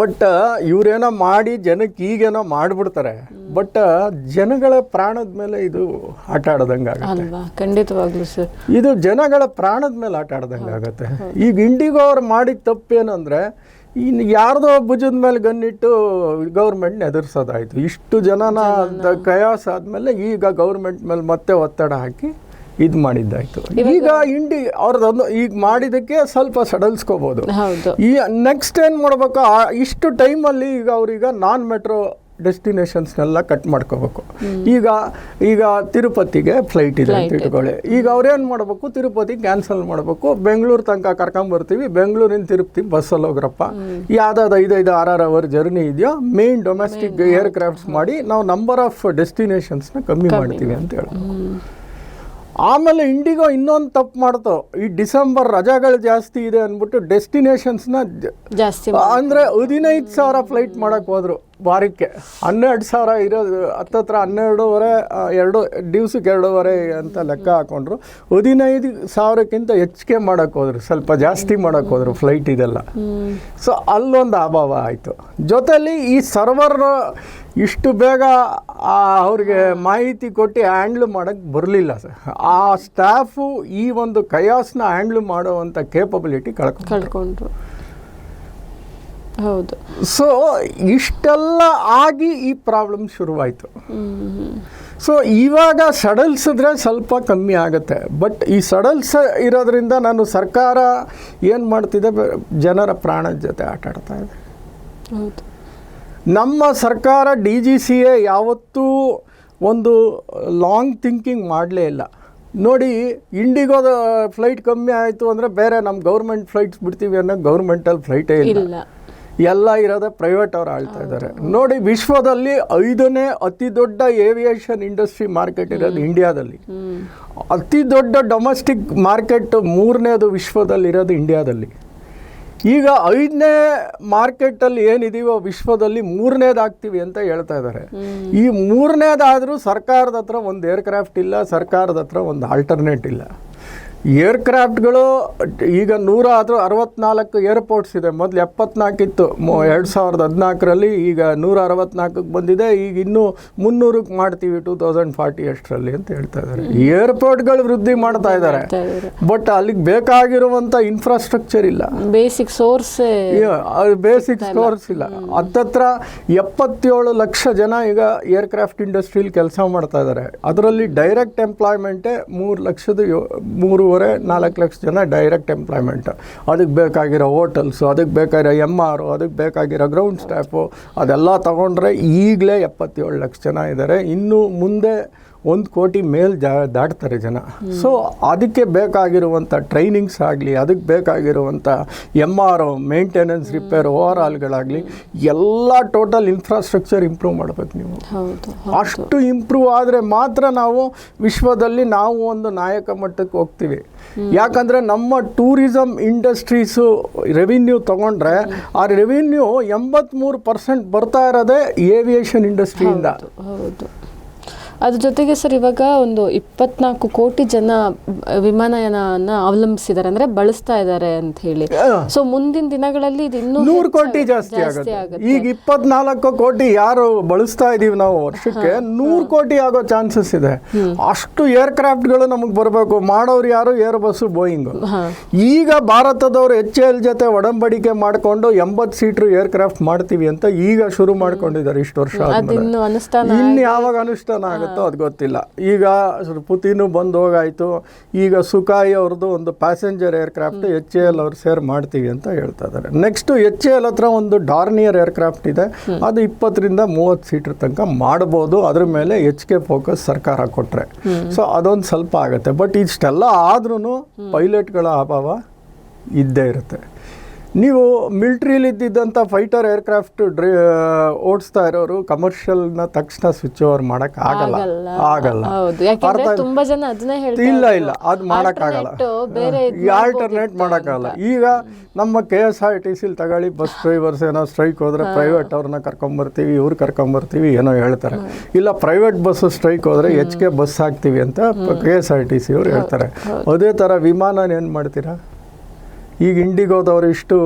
[SPEAKER 2] ಬಟ್ ಇವ್ರೇನೋ ಮಾಡಿ ಜನಕ್ಕೆ ಈಗೇನೋ ಮಾಡಿಬಿಡ್ತಾರೆ. ಬಟ್ ಜನಗಳ ಪ್ರಾಣದ ಮೇಲೆ ಇದು ಆಟ ಆಡ್ದಂಗೆ ಆಗುತ್ತೆ.
[SPEAKER 1] ಖಂಡಿತವಾಗ್ಲೂ ಸರ್.
[SPEAKER 2] ಇದು ಜನಗಳ ಪ್ರಾಣದ ಮೇಲೆ ಆಟ ಆಡ್ದಂಗೆ ಆಗುತ್ತೆ. ಈಗ ಇಂಡಿಗೋ ಅವ್ರು ಮಾಡಿದ ತಪ್ಪೇನಂದ್ರೆ ಇನ್ನು ಯಾರ್ದೋ ಭುಜದ ಮೇಲೆ ಗನ್ನಿಟ್ಟು ಗೌರ್ಮೆಂಟ್ನ ಎದುರಿಸೋದಾಯ್ತು. ಇಷ್ಟು ಜನನ ಕಯಾಸ್ ಆದಮೇಲೆ ಈಗ ಗೌರ್ಮೆಂಟ್ ಮೇಲೆ ಮತ್ತೆ ಒತ್ತಡ ಹಾಕಿ ಇದು ಮಾಡಿದ್ದಾಯ್ತು. ಈಗ ಇಂಡಿ ಅವ್ರದ್ದು ಈಗ ಮಾಡಿದಕ್ಕೆ ಸ್ವಲ್ಪ ಸಡಲ್ಸ್ಕೋಬಹುದು
[SPEAKER 1] ಹೌದು.
[SPEAKER 2] ಈ ನೆಕ್ಸ್ಟ್ ಏನ್ ಮಾಡ್ಬೇಕು? ಇಷ್ಟು ಟೈಮಲ್ಲಿ ಈಗ ಅವ್ರೀಗ ನಾನ್ ಮೆಟ್ರೋ ಡೆಸ್ಟಿನೇಷನ್ಸ್ನೆಲ್ಲ ಕಟ್ ಮಾಡ್ಕೋಬೇಕು. ಈಗ ಈಗ ತಿರುಪತಿಗೆ ಫ್ಲೈಟ್ ಇದೆ ಅಂತ ಇಟ್ಕೊಳ್ಳಿ. ಈಗ ಅವ್ರೇನು ಮಾಡಬೇಕು? ತಿರುಪತಿ ಕ್ಯಾನ್ಸಲ್ ಮಾಡಬೇಕು. ಬೆಂಗಳೂರು ತನಕ ಕರ್ಕೊಂಬರ್ತೀವಿ ಬೆಂಗಳೂರಿನ ತಿರುಪತಿ ಬಸ್ಸಲ್ಲಿ ಹೋಗ್ರಪ್ಪ. ಯಾವ್ದಾದ್ರು ಐದೈದು ಆರ್ ಅವರ್ ಜರ್ನಿ ಇದೆಯೋ ಮೇನ್ ಡೊಮೆಸ್ಟಿಕ್ ಏರ್ಕ್ರಾಫ್ಟ್ಸ್ ಮಾಡಿ ನಾವು ನಂಬರ್ ಆಫ್ ಡೆಸ್ಟಿನೇಷನ್ಸ್ನ ಕಮ್ಮಿ ಮಾಡ್ತೀವಿ ಅಂತ ಹೇಳೋದು ಆಮೇಲೆ ಇಂಡಿಗೋ ಇನ್ನೊಂದು ತಪ್ಪು ಮಾಡ್ತು. ಈ ಡಿಸೆಂಬರ್ ರಜಾಗಳು ಜಾಸ್ತಿ ಇದೆ ಅಂದ್ಬಿಟ್ಟು ಡೆಸ್ಟಿನೇಷನ್ಸ್ನ
[SPEAKER 1] ಜಾಸ್ತಿ
[SPEAKER 2] ಅಂದರೆ ಹದಿನೈದು ಸಾವಿರ ಫ್ಲೈಟ್ ಮಾಡೋಕ್ಕೆ ಹೋದ್ರು. ವಾರಕ್ಕೆ ಹನ್ನೆರಡು ಸಾವಿರ ಇರೋದು ಹತ್ತತ್ರ ಹನ್ನೆರಡೂವರೆ ಎರಡು, ದಿವ್ಸಕ್ಕೆ ಎರಡೂವರೆ ಅಂತ ಲೆಕ್ಕ ಹಾಕೊಂಡ್ರು. ಹದಿನೈದು ಸಾವಿರಕ್ಕಿಂತ ಹೆಚ್ಚಿಗೆ ಮಾಡೋಕ್ಕೆ ಹೋದ್ರು, ಸ್ವಲ್ಪ ಜಾಸ್ತಿ ಮಾಡೋಕ್ಕೆ ಹೋದ್ರು ಫ್ಲೈಟ್ ಇದೆಲ್ಲ. ಸೊ ಅಲ್ಲೊಂದು ಅಭಾವ ಆಯಿತು. ಜೊತೆಯಲ್ಲಿ ಈ ಸರ್ವರ್ ಇಷ್ಟು ಬೇಗ ಅವ್ರಿಗೆ ಮಾಹಿತಿ ಕೊಟ್ಟು ಹ್ಯಾಂಡ್ಲ್ ಮಾಡೋಕ್ಕೆ ಬರಲಿಲ್ಲ ಸರ್. ಆ ಸ್ಟಾಫು ಈ ಒಂದು ಕಯಾಸ್ನ ಹ್ಯಾಂಡ್ಲ್ ಮಾಡೋವಂಥ ಕೇಪಬಿಲಿಟಿ ಕಳ್ಕೊಂಡು
[SPEAKER 1] ಕಳ್ಕೊಂಡ್ರು. ಹೌದು.
[SPEAKER 2] ಸೊ ಇಷ್ಟೆಲ್ಲ ಆಗಿ ಈ ಪ್ರಾಬ್ಲಮ್ ಶುರುವಾಯಿತು. ಸೊ ಇವಾಗ ಸಡಲ್ಸಿದ್ರೆ ಸ್ವಲ್ಪ ಕಮ್ಮಿ ಆಗುತ್ತೆ. ಬಟ್ ಈ ಸಡಲ್ಸ್ ಇರೋದ್ರಿಂದ ನಾನು ಸರ್ಕಾರ ಏನು ಮಾಡ್ತಿದೆ? ಜನರ ಪ್ರಾಣದ ಜೊತೆ ಆಟ ಆಡ್ತಾ ಇದೆ.
[SPEAKER 1] ಹೌದು.
[SPEAKER 2] ನಮ್ಮ ಸರ್ಕಾರ ಡಿ ಜಿ ಸಿ ಎ ಯಾವತ್ತೂ ಒಂದು ಲಾಂಗ್ ಥಿಂಕಿಂಗ್ ಮಾಡಲೇ ಇಲ್ಲ. ನೋಡಿ ಇಂಡಿಗೋದ ಫ್ಲೈಟ್ ಕಮ್ಮಿ ಆಯಿತು ಅಂದರೆ ಬೇರೆ ನಮ್ಮ ಗೌರ್ಮೆಂಟ್ ಫ್ಲೈಟ್ಸ್ ಬಿಡ್ತೀವಿ ಅನ್ನೋ ಗೌರ್ಮೆಂಟಲ್ಲಿ ಫ್ಲೈಟೇ ಇಲ್ಲ. ಎಲ್ಲ ಇರೋದೇ ಪ್ರೈವೇಟ್ ಅವ್ರು ಆಳ್ತಾ ಇದ್ದಾರೆ. ನೋಡಿ ವಿಶ್ವದಲ್ಲಿ ಐದನೇ ಅತಿ ದೊಡ್ಡ ಏವಿಯೇಷನ್ ಇಂಡಸ್ಟ್ರಿ ಮಾರ್ಕೆಟ್ ಇರೋದು ಇಂಡಿಯಾದಲ್ಲಿ. ಅತಿ ದೊಡ್ಡ ಡೊಮೆಸ್ಟಿಕ್ ಮಾರ್ಕೆಟ್ ಮೂರನೇದು ವಿಶ್ವದಲ್ಲಿ ಇರೋದು ಇಂಡಿಯಾದಲ್ಲಿ. ಈಗ ಐದನೇ ಮಾರ್ಕೆಟಲ್ಲಿ ಏನಿದೆಯೋ ವಿಶ್ವದಲ್ಲಿ ಮೂರನೇದಾಗ್ತೀವಿ ಅಂತ ಹೇಳ್ತಾ ಇದ್ದಾರೆ. ಈ ಮೂರನೇದಾದರೂ ಸರ್ಕಾರದ ಹತ್ರ ಒಂದು ಏರ್ಕ್ರಾಫ್ಟ್ ಇಲ್ಲ ಸರ್ಕಾರದ ಹತ್ರ ಒಂದು ಆಲ್ಟರ್ನೇಟ್ ಇಲ್ಲ. ಏರ್ಕ್ರಾಫ್ಟ್ಗಳು ಈಗ ನೂರ ಆದರೂ ಅರವತ್ನಾಲ್ಕು ಏರ್ಪೋರ್ಟ್ಸ್ ಇದೆ. ಮೊದಲು ಎಪ್ಪತ್ನಾಲ್ಕಿತ್ತು. ಎರಡು ಸಾವಿರದ ಹದಿನಾಲ್ಕರಲ್ಲಿ ಈಗ ನೂರ ಅರವತ್ನಾಲ್ಕಕ್ಕೆ ಬಂದಿದೆ. ಈಗ ಇನ್ನೂ ಮುನ್ನೂರಕ್ಕೆ ಮಾಡ್ತೀವಿ ಟೂ ತೌಸಂಡ್ ಫಾರ್ಟಿ ಅಷ್ಟರಲ್ಲಿ ಅಂತ ಹೇಳ್ತಾ ಇದ್ದಾರೆ. ಏರ್ಪೋರ್ಟ್ಗಳು ವೃದ್ಧಿ ಮಾಡ್ತಾ ಇದ್ದಾರೆ. ಬಟ್ ಅಲ್ಲಿಗೆ ಬೇಕಾಗಿರುವಂಥ ಇನ್ಫ್ರಾಸ್ಟ್ರಕ್ಚರ್ ಇಲ್ಲ.
[SPEAKER 1] ಬೇಸಿಕ್ ಸೋರ್ಸ್
[SPEAKER 2] ಬೇಸಿಕ್ ಸೋರ್ಸ್ ಇಲ್ಲ. ಹತ್ತತ್ರ ಎಪ್ಪತ್ತೇಳು ಲಕ್ಷ ಜನ ಈಗ ಏರ್ಕ್ರಾಫ್ಟ್ ಇಂಡಸ್ಟ್ರಿಯಲ್ಲಿ ಕೆಲಸ ಮಾಡ್ತಾ ಇದ್ದಾರೆ. ಅದರಲ್ಲಿ ಡೈರೆಕ್ಟ್ ಎಂಪ್ಲಾಯ್ಮೆಂಟೇ ಮೂರು ಲಕ್ಷದ ಯೋ- ಮೂರುವರೆ ನಾಲ್ಕು ಲಕ್ಷ ಜನ ಡೈರೆಕ್ಟ್ ಎಂಪ್ಲಾಯ್ಮೆಂಟ್ ಅದಕ್ಕೆ ಬೇಕಾಗಿರೋ ಹೋಟೆಲ್ಸು ಅದಕ್ಕೆ ಬೇಕಾಗಿರೋ ಎಂ ಆರ್ ಅದಕ್ಕೆ ಬೇಕಾಗಿರೋ ಗ್ರೌಂಡ್ ಸ್ಟಾಫು ಅದೆಲ್ಲ ತಗೊಂಡ್ರೆ ಈಗಲೇ ಎಪ್ಪತ್ತೇಳು ಲಕ್ಷ ಜನ ಇದ್ದಾರೆ ಇನ್ನು ಮುಂದೆ ಒಂದು ಕೋಟಿ ಮೇಲ್ ಜಾ ದಾಟ್ತಾರೆ ಜನ. ಸೊ ಅದಕ್ಕೆ ಬೇಕಾಗಿರುವಂಥ ಟ್ರೈನಿಂಗ್ಸ್ ಆಗಲಿ ಅದಕ್ಕೆ ಬೇಕಾಗಿರುವಂಥ M R maintenance repair over ಆಲ್ಗಳಾಗಲಿ ಎಲ್ಲ ಟೋಟಲ್ ಇನ್ಫ್ರಾಸ್ಟ್ರಕ್ಚರ್ ಇಂಪ್ರೂವ್ ಮಾಡ್ಬೇಕು ನೀವು. ಅಷ್ಟು ಇಂಪ್ರೂವ್ ಆದರೆ ಮಾತ್ರ ನಾವು ವಿಶ್ವದಲ್ಲಿ ನಾವು ಒಂದು ನಾಯಕ ಮಟ್ಟಕ್ಕೆ ಹೋಗ್ತೀವಿ. ಯಾಕಂದರೆ ನಮ್ಮ ಟೂರಿಸಮ್ ಇಂಡಸ್ಟ್ರೀಸು ರೆವಿನ್ಯೂ ತಗೊಂಡ್ರೆ ಆ ರೆವಿನ್ಯೂ ಎಂಬತ್ತ್ಮೂರು ಪರ್ಸೆಂಟ್ ಬರ್ತಾ ಇರೋದೇ ಏವಿಯೇಷನ್ ಇಂಡಸ್ಟ್ರಿಯಿಂದ
[SPEAKER 1] ಹೌದು. ಅದ್ರ ಜೊತೆಗೆ ಸರ್ ಇವಾಗ ಒಂದು ಇಪ್ಪತ್ನಾಲ್ಕು ಕೋಟಿ ಜನ ವಿಮಾನಯಾನ ಅವಲಂಬಿಸಿದ್ದಾರೆ ಅಂದ್ರೆ ಬಳಸ್ತಾ ಇದ್ದಾರೆ ಅಂತ ಹೇಳಿ. ಸೊ ಮುಂದಿನ ದಿನಗಳಲ್ಲಿ ಇದು ಇನ್ನೂ
[SPEAKER 2] ನೂರು ಕೋಟಿ ಜಾಸ್ತಿ ಆಗುತ್ತೆ. ಈಗ ಇಪ್ಪತ್ನಾಲ್ಕು ಕೋಟಿ ಯಾರು ಬಳಸ್ತಾ ಇದೀವಿ ನಾವು ವರ್ಷಕ್ಕೆ ನೂರು ಕೋಟಿ ಆಗೋ ಚಾನ್ಸಸ್ ಇದೆ. ಅಷ್ಟು ಏರ್ಕ್ರಾಫ್ಟ್ಗಳು ನಮಗೆ ಬರಬೇಕು. ಮಾಡೋರು ಯಾರು? ಏರ್ ಬಸ್ ಬೋಯಿಂಗ್ ಈಗ ಭಾರತದವರು ಎಚ್ ಎಲ್ ಜೊತೆ ಒಡಂಬಡಿಕೆ ಮಾಡಿಕೊಂಡು ಎಂಬತ್ತು ಸೀಟ್ರು ಏರ್ಕ್ರಾಫ್ಟ್ ಮಾಡ್ತೀವಿ ಅಂತ ಈಗ ಶುರು ಮಾಡ್ಕೊಂಡಿದ್ದಾರೆ ಇಷ್ಟು ವರ್ಷ ಇನ್ನು ಯಾವಾಗ ಅನುಷ್ಠಾನ ಆಗುತ್ತೋ? ಅದು ಗೊತ್ತಿಲ್ಲ. ಈಗ ಪುತಿನು ಬಂದು ಹೋಗಾಯಿತು. ಈಗ ಸುಖಾಯಿ ಅವ್ರದ್ದು ಒಂದು passenger aircraft H A L ಅವ್ರು ಸೇರ್ ಮಾಡ್ತೀವಿ ಅಂತ ಹೇಳ್ತಾ ಇದ್ದಾರೆ. ನೆಕ್ಸ್ಟ್ ಎಚ್ ಎ ಎಲ್ ಹತ್ರ ಒಂದು ಡಾರ್ನಿಯರ್ ಏರ್ಕ್ರಾಫ್ಟ್ ಇದೆ. ಅದು ಇಪ್ಪತ್ತರಿಂದ ಮೂವತ್ತು ಸೀಟರ್ ತನಕ ಮಾಡ್ಬೋದು. ಅದ್ರ ಮೇಲೆ ಎಚ್ ಕೆ ಫೋಕಸ್ ಸರ್ಕಾರ ಕೊಟ್ಟರೆ ಸೊ ಅದೊಂದು ಸ್ವಲ್ಪ ಆಗುತ್ತೆ. ಬಟ್ ಇಷ್ಟೆಲ್ಲ ಆದ್ರೂ ಪೈಲಟ್ಗಳ ಅಭಾವ ಇದ್ದೇ ಇರುತ್ತೆ. ನೀವು ಮಿಲ್ಟ್ರಿಲಿ ಇದ್ದಿದ್ದಂಥ ಫೈಟರ್ ಏರ್ಕ್ರಾಫ್ಟ್ ಡ್ರೈ ಓಡಿಸ್ತಾ ಇರೋರು ಕಮರ್ಷಿಯಲ್ನ ತಕ್ಷಣ ಸ್ವಿಚ್ ಓವರ್ ಮಾಡಕ್ ಆಗಲ್ಲ.
[SPEAKER 1] ಆಗಲ್ಲ. ತುಂಬಾ ಜನ ಅದನ್ನೇ ಹೇಳ್ತಾರೆ
[SPEAKER 2] ಇಲ್ಲ ಇಲ್ಲ. ಅದು ಮಾಡೋಕ್ಕಾಗಲ್ಲ ಆಲ್ಟರ್ನೇಟ್ ಮಾಡೋಕ್ಕಾಗಲ್ಲ ಈಗ ನಮ್ಮ ಕೆ ಎಸ್ ಆರ್ ಟಿ ಸಿಲಿ ತಗೊಳ್ಳಿ ಬಸ್ ಡ್ರೈವರ್ಸ್ ಏನೋ ಸ್ಟ್ರೈಕ್ ಹೋದರೆ ಪ್ರೈವೇಟ್ ಅವ್ರನ್ನ ಕರ್ಕೊಂಬರ್ತೀವಿ ಇವ್ರು ಕರ್ಕೊಂಬರ್ತೀವಿ ಏನೋ ಹೇಳ್ತಾರೆ. ಇಲ್ಲ ಪ್ರೈವೇಟ್ ಬಸ್ ಸ್ಟ್ರೈಕ್ ಹೋದರೆ ಎಚ್ ಕೆ ಬಸ್ ಹಾಕ್ತೀವಿ ಅಂತ K S R T C ಅವ್ರು ಹೇಳ್ತಾರೆ. ಅದೇ ಥರ ವಿಮಾನ ಏನು ಮಾಡ್ತೀರಾ? ಈಗ ಇಂಡಿಗೋದವ್ರು ಇಷ್ಟು,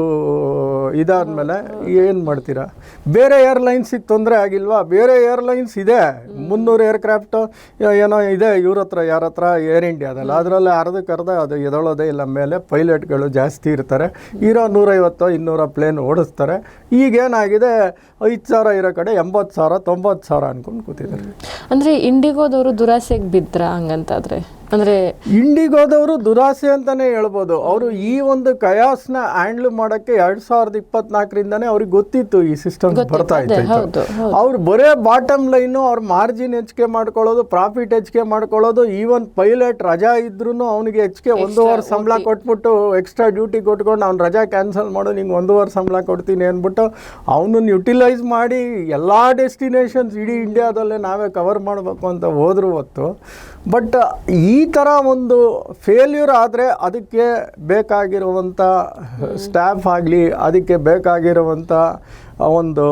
[SPEAKER 2] ಇದಾದ್ಮೇಲೆ ಏನು ಮಾಡ್ತೀರಾ? ಬೇರೆ ಏರ್ಲೈನ್ಸಿಗೆ ತೊಂದರೆ ಆಗಿಲ್ವಾ? ಬೇರೆ ಏರ್ಲೈನ್ಸ್ ಇದೆ. ಮುನ್ನೂರು ಏರ್ಕ್ರಾಫ್ಟ್ ಏನೋ ಇದೆ ಇವ್ರ ಹತ್ರ, ಯಾರ ಹತ್ರ? ಏರ್ ಇಂಡಿಯಾದಲ್ಲ ಅದರಲ್ಲಿ ಅರ್ಧಕ್ಕೆ ಅರ್ಧ ಅದು ಎದೊಳೋದೇ ಇಲ್ಲ. ಮೇಲೆ ಪೈಲಟ್ಗಳು ಜಾಸ್ತಿ ಇರ್ತಾರೆ. ಇರೋ ನೂರೈವತ್ತು, ಇನ್ನೂರ ಪ್ಲೇನ್ ಓಡಿಸ್ತಾರೆ. ಈಗೇನಾಗಿದೆ ಐದು ಸಾವಿರ ಇರೋ ಕಡೆ ಎಂಬತ್ತು ಸಾವಿರ, ತೊಂಬತ್ತು ಸಾವಿರ ಅಂದ್ಕೊಂಡು ಕೂತಿದ್ದಾರೆ.
[SPEAKER 1] ಅಂದ್ರೆ ಇಂಡಿಗೋದವರು ದುರಾಸೆಗೆ ಬಿದ್ರ ಹಂಗಂತಾದ್ರೆ? ಅಂದ್ರೆ
[SPEAKER 2] ಇಂಡಿಗೋದವರು ದುರಾಸೆ ಅಂತಾನೆ ಹೇಳ್ಬೋದು. ಅವರು ಈ ಒಂದು ಕಯಾಸ್ನ ಹ್ಯಾಂಡಲ್ ಮಾಡೋಕ್ಕೆ ಎರಡ್ ಸಾವಿರದ ಇಪ್ಪತ್ನಾಲ್ಕರಿಂದಾನೆ ಅವ್ರಿಗೆ ಗೊತ್ತಿತ್ತು ಈ ಸಿಸ್ಟಮ್ ಬರ್ತಾ ಇತ್ತು. ಅವ್ರು ಬರೇ ಬಾಟಮ್ ಲೈನು ಅವ್ರ ಮಾರ್ಜಿನ್ ಹೆಚ್ಚಿಗೆ ಮಾಡ್ಕೊಳ್ಳೋದು ಪ್ರಾಫಿಟ್ ಹೆಚ್ಚಿಗೆ ಮಾಡ್ಕೊಳ್ಳೋದು ಈವನ್ ಪೈಲಟ್ ರಜಾ ಇದ್ರೂ ಅವನಿಗೆ ಹೆಚ್ಚಿಗೆ ಒಂದೂವರೆ ಸಂಬಳ ಕೊಟ್ಬಿಟ್ಟು ಎಕ್ಸ್ಟ್ರಾ ಡ್ಯೂಟಿ ಕೊಟ್ಕೊಂಡು ಅವ್ನ ರಜಾ ಕ್ಯಾನ್ಸಲ್ ಮಾಡು ನಿಂಗೆ ಒಂದೂವರೆ ಸಂಬಳ ಕೊಡ್ತೀನಿ ಅಂದ್ಬಿಟ್ಟು ಅವನನ್ನು ಯುಟಿಲೈಸ್ ಮಾಡಿ ಎಲ್ಲ ಡೆಸ್ಟಿನೇಷನ್ಸ್ ಇಡೀ ಇಂಡಿಯಾದಲ್ಲೇ ನಾವೇ ಕವರ್ ಮಾಡಬೇಕು ಅಂತ ಹೋದ್ರು ಹೊತ್ತು. ಬಟ್ ಈ ಈ ಥರ ಒಂದು ಫೇಲ್ಯೂರ್ ಆದರೆ ಅದಕ್ಕೆ ಬೇಕಾಗಿರುವಂಥ ಸ್ಟಾಫ್ ಆಗಲಿ ಅದಕ್ಕೆ ಬೇಕಾಗಿರುವಂಥ ಒಂದು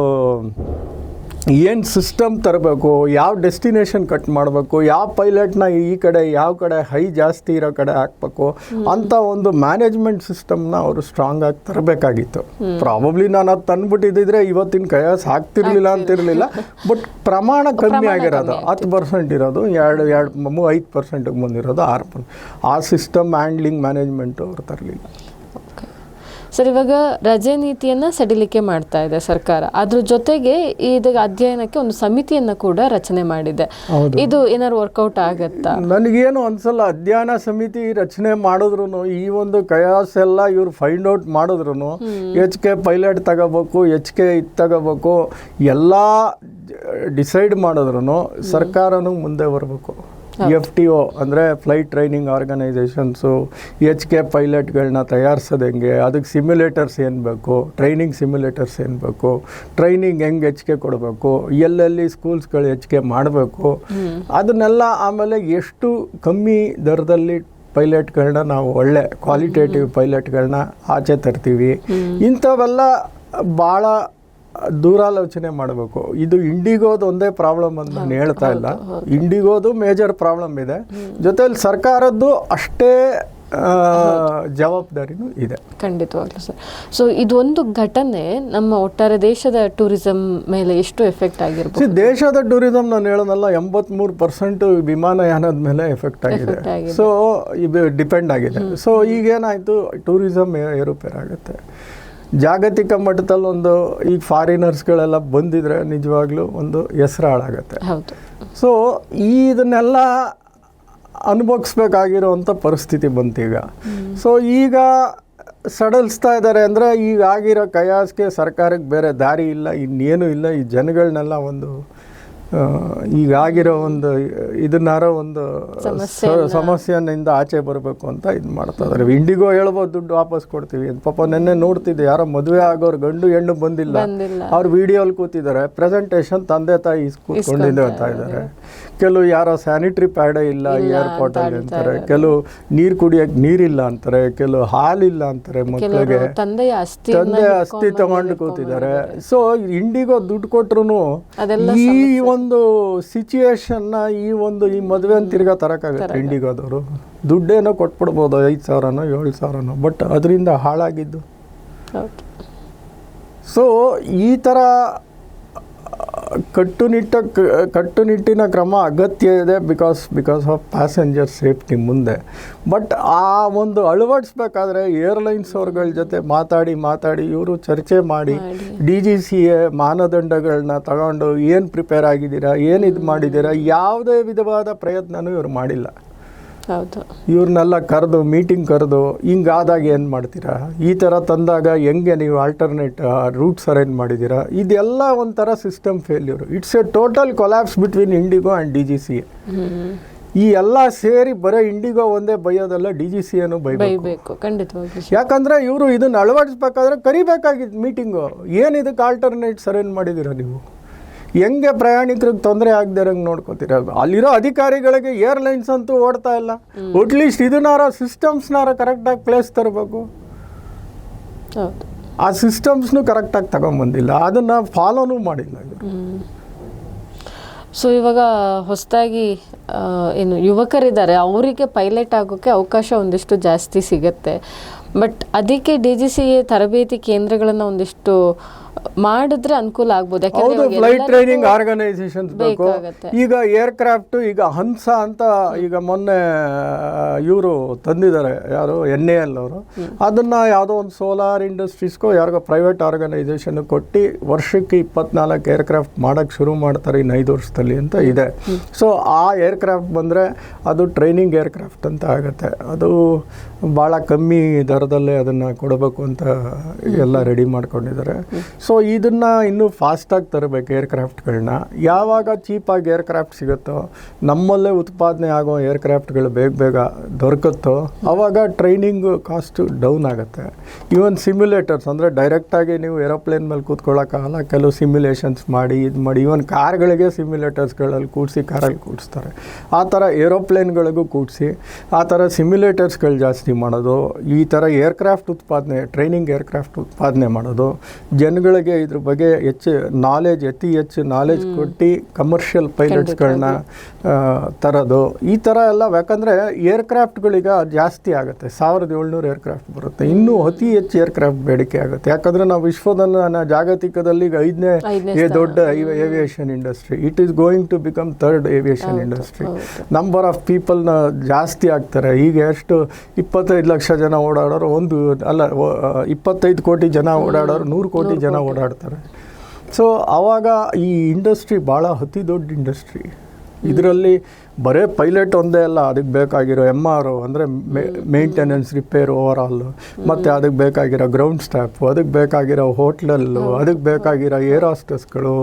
[SPEAKER 2] ಏನು ಸಿಸ್ಟಮ್ ತರಬೇಕು ಯಾವ ಡೆಸ್ಟಿನೇಷನ್ ಕಟ್ ಮಾಡಬೇಕು ಯಾವ ಪೈಲಟ್ನ ಈ ಕಡೆ ಯಾವ ಕಡೆ ಹೈ ಜಾಸ್ತಿ ಇರೋ ಕಡೆ ಹಾಕ್ಬೇಕು ಅಂತ ಒಂದು ಮ್ಯಾನೇಜ್ಮೆಂಟ್ ಸಿಸ್ಟಮ್ನ ಅವರು ಸ್ಟ್ರಾಂಗ್ ಆಗಿ ತರಬೇಕಾಗಿತ್ತು. ಪ್ರಾಬಬ್ಲಿ ನಾನು ಅದು ತಂದ್ಬಿಟ್ಟಿದ್ದಿದ್ರೆ ಇವತ್ತಿನ ಕೈಯಾಸ್ ಆಗ್ತಿರ್ಲಿಲ್ಲ ಅಂತಿರಲಿಲ್ಲ. ಬಟ್ ಪ್ರಮಾಣ ಕಮ್ಮಿ ಆಗಿರೋದು. ಹತ್ತು ಪರ್ಸೆಂಟ್ ಇರೋದು ಎರಡು ಎರಡು ಐದು ಪರ್ಸೆಂಟಿಗೆ ಬಂದಿರೋದು ಆರು ಪರ್ಸೆಂಟ್ ಆ ಸಿಸ್ಟಮ್ ಹ್ಯಾಂಡ್ಲಿಂಗ್ ಮ್ಯಾನೇಜ್ಮೆಂಟು ಅವ್ರು ತರಲಿಲ್ಲ.
[SPEAKER 1] ಸರ್ ಇವಾಗ ರಜೆ ನೀತಿಯನ್ನ ಸಡಿಲಿಕೆ ಮಾಡ್ತಾ ಇದೆ ಸರ್ಕಾರ. ಅದ್ರ ಜೊತೆಗೆ ಇದು ಅಧ್ಯಯನಕ್ಕೆ ಒಂದು ಸಮಿತಿಯನ್ನ ಕೂಡ ರಚನೆ ಮಾಡಿದೆ. ಇದು ಏನಾದ್ರು ವರ್ಕೌಟ್ ಆಗತ್ತಾ?
[SPEAKER 2] ನನಗೇನು ಅನ್ಸಲ್ಲ ಅಧ್ಯಯನ ಸಮಿತಿ ರಚನೆ ಮಾಡಿದ್ರು ಈ ಒಂದು ಕಯಾಸ್ ಎಲ್ಲ ಇವ್ರು ಫೈಂಡ್ ಔಟ್ ಮಾಡಿದ್ರು ಎಚ್ ಕೆ ಪೈಲಟ್ ತಗೋಬೇಕು ಎಚ್ ಕೆ ಇದು ತಗೋಬೇಕು ಎಲ್ಲ ಡಿಸೈಡ್ ಮಾಡಿದ್ರು ಸರ್ಕಾರನೂ ಮುಂದೆ ಬರಬೇಕು. ಎಫ್ ಟಿ ಒ ಅಂದರೆ flight training organisations H K ಪೈಲಟ್ಗಳನ್ನ ತಯಾರಿಸೋದು ಹೆಂಗೆ? ಅದಕ್ಕೆ ಸಿಮ್ಯುಲೇಟರ್ಸ್ ಏನು ಬೇಕು? ಟ್ರೈನಿಂಗ್ ಸಿಮ್ಯುಲೇಟರ್ಸ್ ಏನು ಬೇಕು? ಟ್ರೈನಿಂಗ್ ಹೆಂಗೆ ಎಚ್ ಕೆ ಕೊಡಬೇಕು? ಎಲ್ಲೆಲ್ಲಿ ಸ್ಕೂಲ್ಸ್ಗಳು ಎಚ್ ಕೆ ಮಾಡಬೇಕು? ಅದನ್ನೆಲ್ಲ ಆಮೇಲೆ ಎಷ್ಟು ಕಮ್ಮಿ ದರದಲ್ಲಿ ಪೈಲಟ್ಗಳನ್ನ ನಾವು ಒಳ್ಳೆ ಕ್ವಾಲಿಟೇಟಿವ್ ಪೈಲಟ್ಗಳನ್ನ ಆಚೆ ತರ್ತೀವಿ? ಇಂಥವೆಲ್ಲ ಭಾಳ ದೂರಾಲೋಚನೆ ಮಾಡಬೇಕು. ಇದು ಇಂಡಿಗೋದು ಒಂದೇ ಪ್ರಾಬ್ಲಮ್ ಅಂತ ನಾನು ಹೇಳ್ತಾ ಇಲ್ಲ. ಇಂಡಿಗೋದು ಮೇಜರ್ ಪ್ರಾಬ್ಲಮ್ ಇದೆ. ಜೊತೆಲಿ ಸರ್ಕಾರದ್ದು ಅಷ್ಟೇ ಜವಾಬ್ದಾರಿನೂ ಇದೆ.
[SPEAKER 1] ಖಂಡಿತವಾಗ್ಲೂ ಸರ್. ಸೊ ಇದೊಂದು ಘಟನೆ ನಮ್ಮ ಒಟ್ಟಾರೆ ದೇಶದ ಟೂರಿಸಂ ಮೇಲೆ ಎಷ್ಟು ಎಫೆಕ್ಟ್
[SPEAKER 2] ಆಗಿರುತ್ತೆ
[SPEAKER 1] ಆಗಿರ್ಬೋದು
[SPEAKER 2] ದೇಶದ ಟೂರಿಸಂ ನಾನು ಹೇಳೋದಲ್ಲ ಎಂಬತ್ಮೂರು ಪರ್ಸೆಂಟ್ ವಿಮಾನಯಾನದ ಮೇಲೆ ಎಫೆಕ್ಟ್ ಆಗಿದೆ. ಸೊ ಇದು ಡಿಪೆಂಡ್ ಆಗಿದೆ. ಸೊ ಈಗೇನಾಯಿತು ಟೂರಿಸಂ ಏರುಪೇರಾಗುತ್ತೆ. ಜಾಗತಿಕ ಮಟ್ಟದಲ್ಲಿ ಒಂದು ಈಗ ಫಾರಿನರ್ಸ್ಗಳೆಲ್ಲ ಬಂದಿದ್ರೆ ನಿಜವಾಗ್ಲೂ ಒಂದು ಹೆಸರು ಹಾಳಾಗತ್ತೆ ಸೊ ಈ ಇದನ್ನೆಲ್ಲ ಅನುಭವಿಸ್ಬೇಕಾಗಿರೋವಂಥ ಪರಿಸ್ಥಿತಿ ಬಂತೀಗ. ಸೊ ಈಗ ಸಡಲಿಸ್ತಾ ಇದ್ದಾರೆ ಅಂದರೆ ಈಗ ಆಗಿರೋ ಕಯಾಸ್ಗೆ ಸರ್ಕಾರಕ್ಕೆ ಬೇರೆ ದಾರಿ ಇಲ್ಲ ಇನ್ನೇನು ಇಲ್ಲ ಈ ಜನಗಳನ್ನೆಲ್ಲ ಒಂದು ಈಗ ಆಗಿರೋ ಒಂದು ಇದನ್ನಾರ ಒಂದು ಸಮಸ್ಯೆಯಿಂದ ಆಚೆ ಬರಬೇಕು ಅಂತ ಇದು ಮಾಡ್ತಾ ಇದಾರೆ ಇಂಡಿಗೋ ಹೇಳ್ಬೋದು ದುಡ್ಡು ವಾಪಸ್ ಕೊಡ್ತೀವಿ. ಅಂತ ಪಾಪ ನೆನ್ನೆ ನೋಡ್ತಿದ್ದೆ ಯಾರೋ ಮದುವೆ ಆಗೋರು ಗಂಡು ಹೆಣ್ಣು ಬಂದಿಲ್ಲ. ಅವ್ರ ವಿಡಿಯೋಲಿ ಕೂತಿದ್ದಾರೆ. ಪ್ರೆಸೆಂಟೇಷನ್ ತಂದೆ ತಾಯಿ ಕೂತ್ಕೊಂಡಿದ್ದೆ ಅಂತ ಇದ್ದಾರೆ. ಕೆಲವು ಯಾರೋ ಸ್ಯಾನಿಟರಿ ಪ್ಯಾಡೇ ಇಲ್ಲ
[SPEAKER 1] ಇಲ್ಲ
[SPEAKER 2] ಏರ್ಪೋರ್ಟ್ ಅಲ್ಲಿ ಅಂತಾರೆ. ಕೆಲವು ನೀರು ಕುಡಿಯೋಕೆ ನೀರಿಲ್ಲ ಅಂತಾರೆ. ಕೆಲವು ಹಾಲಿಲ್ಲ ಅಂತಾರೆ ಮಕ್ಕಳಿಗೆ
[SPEAKER 1] ತಂದೆಯ ಅಸ್ಥಿ
[SPEAKER 2] ತಂದೆ ಅಸ್ಥಿ ತಗೊಂಡು ಕೂತಿದ್ದಾರೆ. ಸೊ ಇಂಡಿಗೋ ದುಡ್ಡು ಕೊಟ್ರು ಈ ಒಂದು ಸಿಚುಯೇಷನ್ನ ಈ ಒಂದು ಈ ಮದುವೆ ಅಂತ ತಿರ್ಗಾ ತರಕಾಗತ್ತೆ ಇಂಡಿಗೋದವರು ದುಡ್ಡೇನೋ ಕೊಟ್ಬಿಡ್ಬೋದು ಐದು ಸಾವಿರನೋ ಏಳು ಸಾವಿರನೋ ಬಟ್ ಅದರಿಂದ ಹಾಳಾಗಿದ್ದು. ಸೊ ಈ ಥರ ಕಟ್ಟುನಿಟ್ಟ ಕಟ್ಟುನಿಟ್ಟಿನ ಕ್ರಮ ಅಗತ್ಯ ಇದೆ because because of passenger safety ಮುಂದೆ ಬಟ್ ಆ ಒಂದು ಅಳವಡಿಸ್ಬೇಕಾದ್ರೆ ಏರ್ಲೈನ್ಸ್ ಅವ್ರಗಳ ಜೊತೆ ಮಾತಾಡಿ ಮಾತಾಡಿ ಇವರು ಚರ್ಚೆ ಮಾಡಿ. ಡಿ ಜಿ ಸಿ ಎ ಮಾನದಂಡಗಳನ್ನ ತಗೊಂಡು ಏನು ಪ್ರಿಪೇರ್ ಆಗಿದ್ದೀರಾ ಏನು ಇದು ಮಾಡಿದ್ದೀರಾ ಯಾವುದೇ ವಿಧವಾದ ಪ್ರಯತ್ನವೂ ಇವರು ಮಾಡಿಲ್ಲ
[SPEAKER 1] ಹೌದು.
[SPEAKER 2] ಇವ್ರನ್ನೆಲ್ಲ ಕರೆದು ಮೀಟಿಂಗ್ ಕರೆದು ಹಿಂಗಾದಾಗ ಏನು ಮಾಡ್ತೀರಾ? ಈ ಥರ ತಂದಾಗ ಹೆಂಗೆ ನೀವು ಆಲ್ಟರ್ನೇಟ್ ರೂಟ್ಸ್ ಅರೇಂಜ್ ಮಾಡಿದ್ದೀರಾ ಇದೆಲ್ಲ ಒಂಥರ system failure it's a total collapse between IndiGo and D G C ಈ ಎಲ್ಲ ಸೇರಿ ಬರೀ ಇಂಡಿಗೋ ಒಂದೇ ಬೈಯೋದಲ್ಲ ಡಿ ಜಿ ಸಿ ಏನು ಬೈಬೇಕು?
[SPEAKER 1] ಖಂಡಿತವಾಗ್ಲೂ
[SPEAKER 2] ಯಾಕಂದ್ರೆ ಇವರು ಇದನ್ನ ಅಳವಡಿಸ್ಬೇಕಾದ್ರೆ ಕರಿಬೇಕಾಗಿತ್ತು ಮೀಟಿಂಗು ಏನು ಇದಕ್ಕೆ ಆಲ್ಟರ್ನೇಟ್ಸ್ ಅರೇಂಜ್ ಮಾಡಿದ್ದೀರಾ ನೀವು? ಹೆಂಗೆ ಪ್ರಯಾಣಿಕರಿಗೆ ತೊಂದರೆ ಆಗದಿರಂಗೆ ನೋಡ್ಕೋತೀರ? ಅಲ್ಲಿರೋ ಅಧಿಕಾರಿಗಳಿಗೆ ಏರ್ಲೈನ್ಸ್ ಅಂತೂ ಓಡ್ತಾ ಇಲ್ಲ. ಅಟ್ಲೀಸ್ಟ್ ಇದನ್ನಾರ ಸಿಸ್ಟಮ್ಸ್ನಾರ ಕರೆಕ್ಟಾಗಿ ಪ್ಲೇಸ್ ತರಬೇಕು. ಆ ಸಿಸ್ಟಮ್ಸ್ನು ಕರೆಕ್ಟಾಗಿ ತಗೊಂಬಂದಿಲ್ಲ. ಅದನ್ನು ಫಾಲೋನೂ ಮಾಡಿಲ್ಲ
[SPEAKER 1] ಸೊ ಇವಾಗ ಹೊಸದಾಗಿ ಏನು ಯುವಕರಿದ್ದಾರೆ ಅವರಿಗೆ ಪೈಲಟ್ ಆಗೋಕ್ಕೆ ಅವಕಾಶ ಒಂದಿಷ್ಟು ಜಾಸ್ತಿ ಸಿಗುತ್ತೆ. ಬಟ್ ಅದಕ್ಕೆ ಡಿ ಜಿ ಸಿ ತರಬೇತಿ ಕೇಂದ್ರಗಳನ್ನು ಒಂದಿಷ್ಟು ಮಾಡಿದ್ರೆ ಅನುಕೂಲ ಆಗ್ಬೋದು.
[SPEAKER 2] ಹೌದು ಫ್ಲೈಟ್ ಟ್ರೈನಿಂಗ್ ಆರ್ಗನೈಸೇಷನ್ಸ್ ಬೇಕು. ಈಗ ಏರ್ಕ್ರಾಫ್ಟ್ ಈಗ ಹಂಸ ಅಂತ ಈಗ ಮೊನ್ನೆ ಇವರು ತಂದಿದ್ದಾರೆ. ಯಾರು? ಎನ್ ಎ ಎಲ್ ಅವರು. ಅದನ್ನ ಯಾವುದೋ ಒಂದು ಸೋಲಾರ್ ಇಂಡಸ್ಟ್ರೀಸ್ಗೋ ಯಾರಿಗೋ ಪ್ರೈವೇಟ್ ಆರ್ಗನೈಸೇಷನ್ ಕೊಟ್ಟು ವರ್ಷಕ್ಕೆ ಇಪ್ಪತ್ನಾಲ್ಕು ಏರ್ಕ್ರಾಫ್ಟ್ ಮಾಡೋಕ್ಕೆ ಶುರು ಮಾಡ್ತಾರೆ ಇನ್ನು ಐದು ವರ್ಷದಲ್ಲಿ ಅಂತ ಇದೆ. ಸೊ ಆ ಏರ್ಕ್ರಾಫ್ಟ್ ಬಂದರೆ ಅದು ಟ್ರೈನಿಂಗ್ ಏರ್ಕ್ರಾಫ್ಟ್ ಅಂತ ಆಗುತ್ತೆ. ಅದು ಭಾಳ ಕಮ್ಮಿ ದರದಲ್ಲೇ ಅದನ್ನು ಕೊಡಬೇಕು ಅಂತ ಎಲ್ಲ ರೆಡಿ ಮಾಡ್ಕೊಂಡಿದ್ದಾರೆ. ಸೊ ಇದನ್ನು ಇನ್ನೂ ಫಾಸ್ಟಾಗಿ ತರಬೇಕು ಏರ್ಕ್ರಾಫ್ಟ್ಗಳನ್ನ ಯಾವಾಗ ಚೀಪಾಗಿ ಏರ್ಕ್ರಾಫ್ಟ್ ಸಿಗುತ್ತೋ, ನಮ್ಮಲ್ಲೇ ಉತ್ಪಾದನೆ ಆಗೋ ಏರ್ಕ್ರಾಫ್ಟ್ಗಳು ಬೇಗ ಬೇಗ ದೊರಕುತ್ತೋ ಆವಾಗ ಟ್ರೈನಿಂಗ್ ಕಾಸ್ಟು ಡೌನ್ ಆಗುತ್ತೆ. ಈವನ್ ಸಿಮ್ಯುಲೇಟರ್ಸ್ ಅಂದರೆ ಡೈರೆಕ್ಟಾಗಿ ನೀವು ಏರೋಪ್ಲೇನ್ ಮೇಲೆ ಕೂತ್ಕೊಳ್ಳೋಕ್ಕಾಗಲ್ಲ, ಕೆಲವು ಸಿಮ್ಯುಲೇಷನ್ಸ್ ಮಾಡಿ, ಇದು ಮಾಡಿ. ಈವನ್ ಕಾರ್ಗಳಿಗೆ ಸಿಮ್ಯುಲೇಟರ್ಸ್ಗಳಲ್ಲಿ ಕೂಡಿಸಿ, ಕಾರಲ್ಲಿ ಕೂಡಿಸ್ತಾರೆ. ಆ ಥರ ಏರೋಪ್ಲೇನ್ಗಳಿಗೂ ಕೂಡಿಸಿ, ಆ ಥರ ಸಿಮ್ಯುಲೇಟರ್ಸ್ಗಳು ಜಾಸ್ತಿ ಮಾಡೋದು, ಈ ಥರ ಏರ್ಕ್ರಾಫ್ಟ್ ಉತ್ಪಾದನೆ ಟ್ರೈನಿಂಗ್ ಏರ್ಕ್ರಾಫ್ಟ್ ಉತ್ಪಾದನೆ ಮಾಡೋದು ಜನಗಳಿಗೆ ಇದ್ರ ಬಗ್ಗೆ ಹೆಚ್ಚು ನಾಲೆಜ್ ಅತಿ ಹೆಚ್ಚು ನಾಲೆಜ್ ಕೊಟ್ಟು ಕಮರ್ಷಿಯಲ್ ಪೈಲಟ್ಸ್ಗಳನ್ನ ತರೋದು. ಈ ಥರ ಎಲ್ಲ ಯಾಕಂದರೆ ಏರ್ಕ್ರಾಫ್ಟ್ಗಳೀಗ ಜಾಸ್ತಿ ಆಗುತ್ತೆ. ಸಾವಿರದ ಏಳ್ನೂರು ಏರ್ಕ್ರಾಫ್ಟ್ ಬರುತ್ತೆ. ಇನ್ನೂ ಅತಿ ಹೆಚ್ಚು ಏರ್ಕ್ರಾಫ್ಟ್ ಬೇಡಿಕೆ ಆಗುತ್ತೆ. ಯಾಕಂದರೆ ನಾವು ವಿಶ್ವದಲ್ಲಿ ಜಾಗತಿಕದಲ್ಲಿ ಈಗ ಐದನೇ ದೊಡ್ಡ aviation industry it is going to become third aviation industry number of ಪೀಪಲ್ನ ಜಾಸ್ತಿ ಆಗ್ತಾರೆ. ಈಗ ಎಷ್ಟು ಇಪ್ಪತ್ತೈದು ಲಕ್ಷ ಜನ ಓಡಾಡೋರು ಒಂದು ಅಲ್ಲ ಇಪ್ಪತ್ತೈದು ಕೋಟಿ ಜನ ಓಡಾಡೋರು ನೂರು ಕೋಟಿ ಜನ ಓಡಾಡ್ತಾರೆ. ಸೊ ಆವಾಗ ಈ ಇಂಡಸ್ಟ್ರಿ ಭಾಳ ಅತಿ ದೊಡ್ಡ ಇಂಡಸ್ಟ್ರಿ. ಇದರಲ್ಲಿ ಬರೇ ಪೈಲಟ್ ಒಂದೇ ಅಲ್ಲ ಅದಕ್ಕೆ ಬೇಕಾಗಿರೋ ಎಂ ಆರು ಅಂದರೆ ಮೇಂಟೆನೆನ್ಸ್ ರಿಪೇರ್ ಓವರ್ ಆಲ್ ಮತ್ತು ಅದಕ್ಕೆ ಬೇಕಾಗಿರೋ ಗ್ರೌಂಡ್ ಸ್ಟಾಫು ಅದಕ್ಕೆ ಬೇಕಾಗಿರೋ ಹೋಟ್ಲಲ್ಲು ಅದಕ್ಕೆ ಬೇಕಾಗಿರೋ ಏರ್ ಹಾಸ್ಟೆಸ್ಗಳು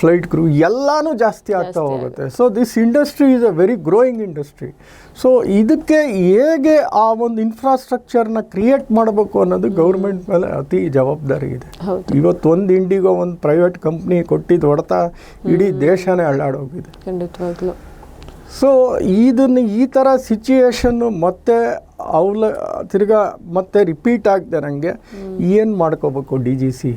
[SPEAKER 2] ಫ್ಲೈಟ್ ಕ್ರೂ ಎಲ್ಲನೂ ಜಾಸ್ತಿ ಆಗ್ತಾ ಹೋಗುತ್ತೆ. So this industry is a very growing industry so ಇದಕ್ಕೆ ಹೇಗೆ ಆ ಒಂದು ಇನ್ಫ್ರಾಸ್ಟ್ರಕ್ಚರ್ನ ಕ್ರಿಯೇಟ್ ಮಾಡಬೇಕು ಅನ್ನೋದು ಗೌರ್ಮೆಂಟ್ ಮೇಲೆ ಅತಿ ಜವಾಬ್ದಾರಿ ಇದೆ. ಇವತ್ತು ಒಂದು ಇಂಡಿಗೋ ಒಂದು ಪ್ರೈವೇಟ್ ಕಂಪ್ನಿ ಕೊಟ್ಟಿದ್ದು ಹೊಡೆತ ಇಡೀ ದೇಶನೇ ಅಳ್ಳಾಡೋಗಿದೆ
[SPEAKER 1] ಖಂಡಿತವಾಗ್ಲೂ.
[SPEAKER 2] ಸೊ ಇದನ್ನು ಈ ಥರ ಸಿಚುಯೇಷನ್ನು ಮತ್ತೆ ಅವಲ ತಿರ್ಗಾ ಮತ್ತೆ ರಿಪೀಟ್ ಆಗದೆ ನನಗೆ ಏನು ಮಾಡ್ಕೋಬೇಕು ಡಿ ಜಿ ಸಿ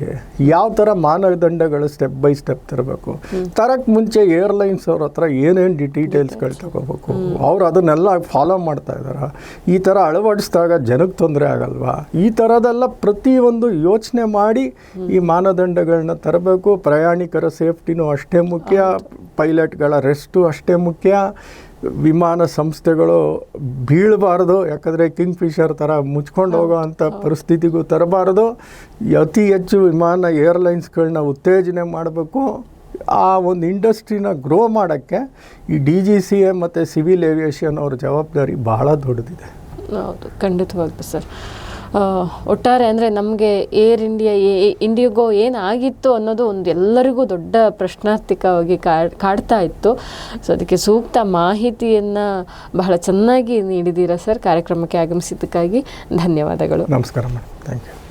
[SPEAKER 2] ಯಾವ ಥರ ಮಾನದಂಡಗಳು ಸ್ಟೆಪ್ ಬೈ ಸ್ಟೆಪ್ ತರಬೇಕು? ತರಕ್ಕೆ ಮುಂಚೆ ಏರ್ಲೈನ್ಸ್ ಅವ್ರ ಹತ್ರ ಏನೇನು ಡಿ ಡೀಟೇಲ್ಸ್ಗಳು ತಗೋಬೇಕು? ಅವ್ರು ಅದನ್ನೆಲ್ಲ ಫಾಲೋ ಮಾಡ್ತಾ ಇದ್ದಾರೆ ಈ ಥರ ಅಳವಡಿಸಿದಾಗ ಜನಕ್ಕೆ ತೊಂದರೆ ಆಗಲ್ವಾ? ಈ ಥರದೆಲ್ಲ ಪ್ರತಿಯೊಂದು ಯೋಚನೆ ಮಾಡಿ ಈ ಮಾನದಂಡಗಳನ್ನ ತರಬೇಕು. ಪ್ರಯಾಣಿಕರ ಸೇಫ್ಟಿನೂ ಅಷ್ಟೇ ಮುಖ್ಯ. ಪೈಲಟ್ಗಳ ರೆಸ್ಟು ಅಷ್ಟೇ ಮುಖ್ಯ. ವಿಮಾನ ಸಂಸ್ಥೆಗಳು ಬೀಳಬಾರ್ದು. ಯಾಕಂದರೆ ಕಿಂಗ್ ಫಿಶರ್ ಥರ ಮುಚ್ಕೊಂಡು ಹೋಗೋ ಅಂಥ ಪರಿಸ್ಥಿತಿಗೂ ತರಬಾರ್ದು. ಅತಿ ಹೆಚ್ಚು ವಿಮಾನ ಏರ್ಲೈನ್ಸ್ಗಳನ್ನ ಉತ್ತೇಜನೆ ಮಾಡಬೇಕು. ಆ ಒಂದು ಇಂಡಸ್ಟ್ರಿನ ಗ್ರೋ ಮಾಡೋಕ್ಕೆ ಈ ಡಿ ಜಿ ಸಿ ಎ ಮತ್ತು ಸಿವಿಲ್ ಏವಿಯೇಷನ್ ಅವ್ರ ಜವಾಬ್ದಾರಿ ಬಹಳ ದೊಡ್ಡದಿದೆ.
[SPEAKER 1] ಹೌದು ಖಂಡಿತವಾಗ್ತದೆ ಸರ್. ಒಟ್ಟಾರೆ ಅಂದರೆ ನಮಗೆ ಏರ್ ಇಂಡಿಯಾ ಇಂಡಿಗೋ ಏನಾಗಿತ್ತು ಅನ್ನೋದು ಒಂದು ಎಲ್ಲರಿಗೂ ದೊಡ್ಡ ಪ್ರಶ್ನಾರ್ಥಿಕವಾಗಿ ಕಾಡ್ತಾ ಇತ್ತು. ಸೊ ಅದಕ್ಕೆ ಸೂಕ್ತ ಮಾಹಿತಿಯನ್ನು ಬಹಳ ಚೆನ್ನಾಗಿ ನೀಡಿದ್ದೀರಾ ಸರ್? ಕಾರ್ಯಕ್ರಮಕ್ಕೆ ಆಗಮಿಸಿದ್ದಕ್ಕಾಗಿ ಧನ್ಯವಾದಗಳು.
[SPEAKER 2] ನಮಸ್ಕಾರ ಮೇಡಮ್. Thank you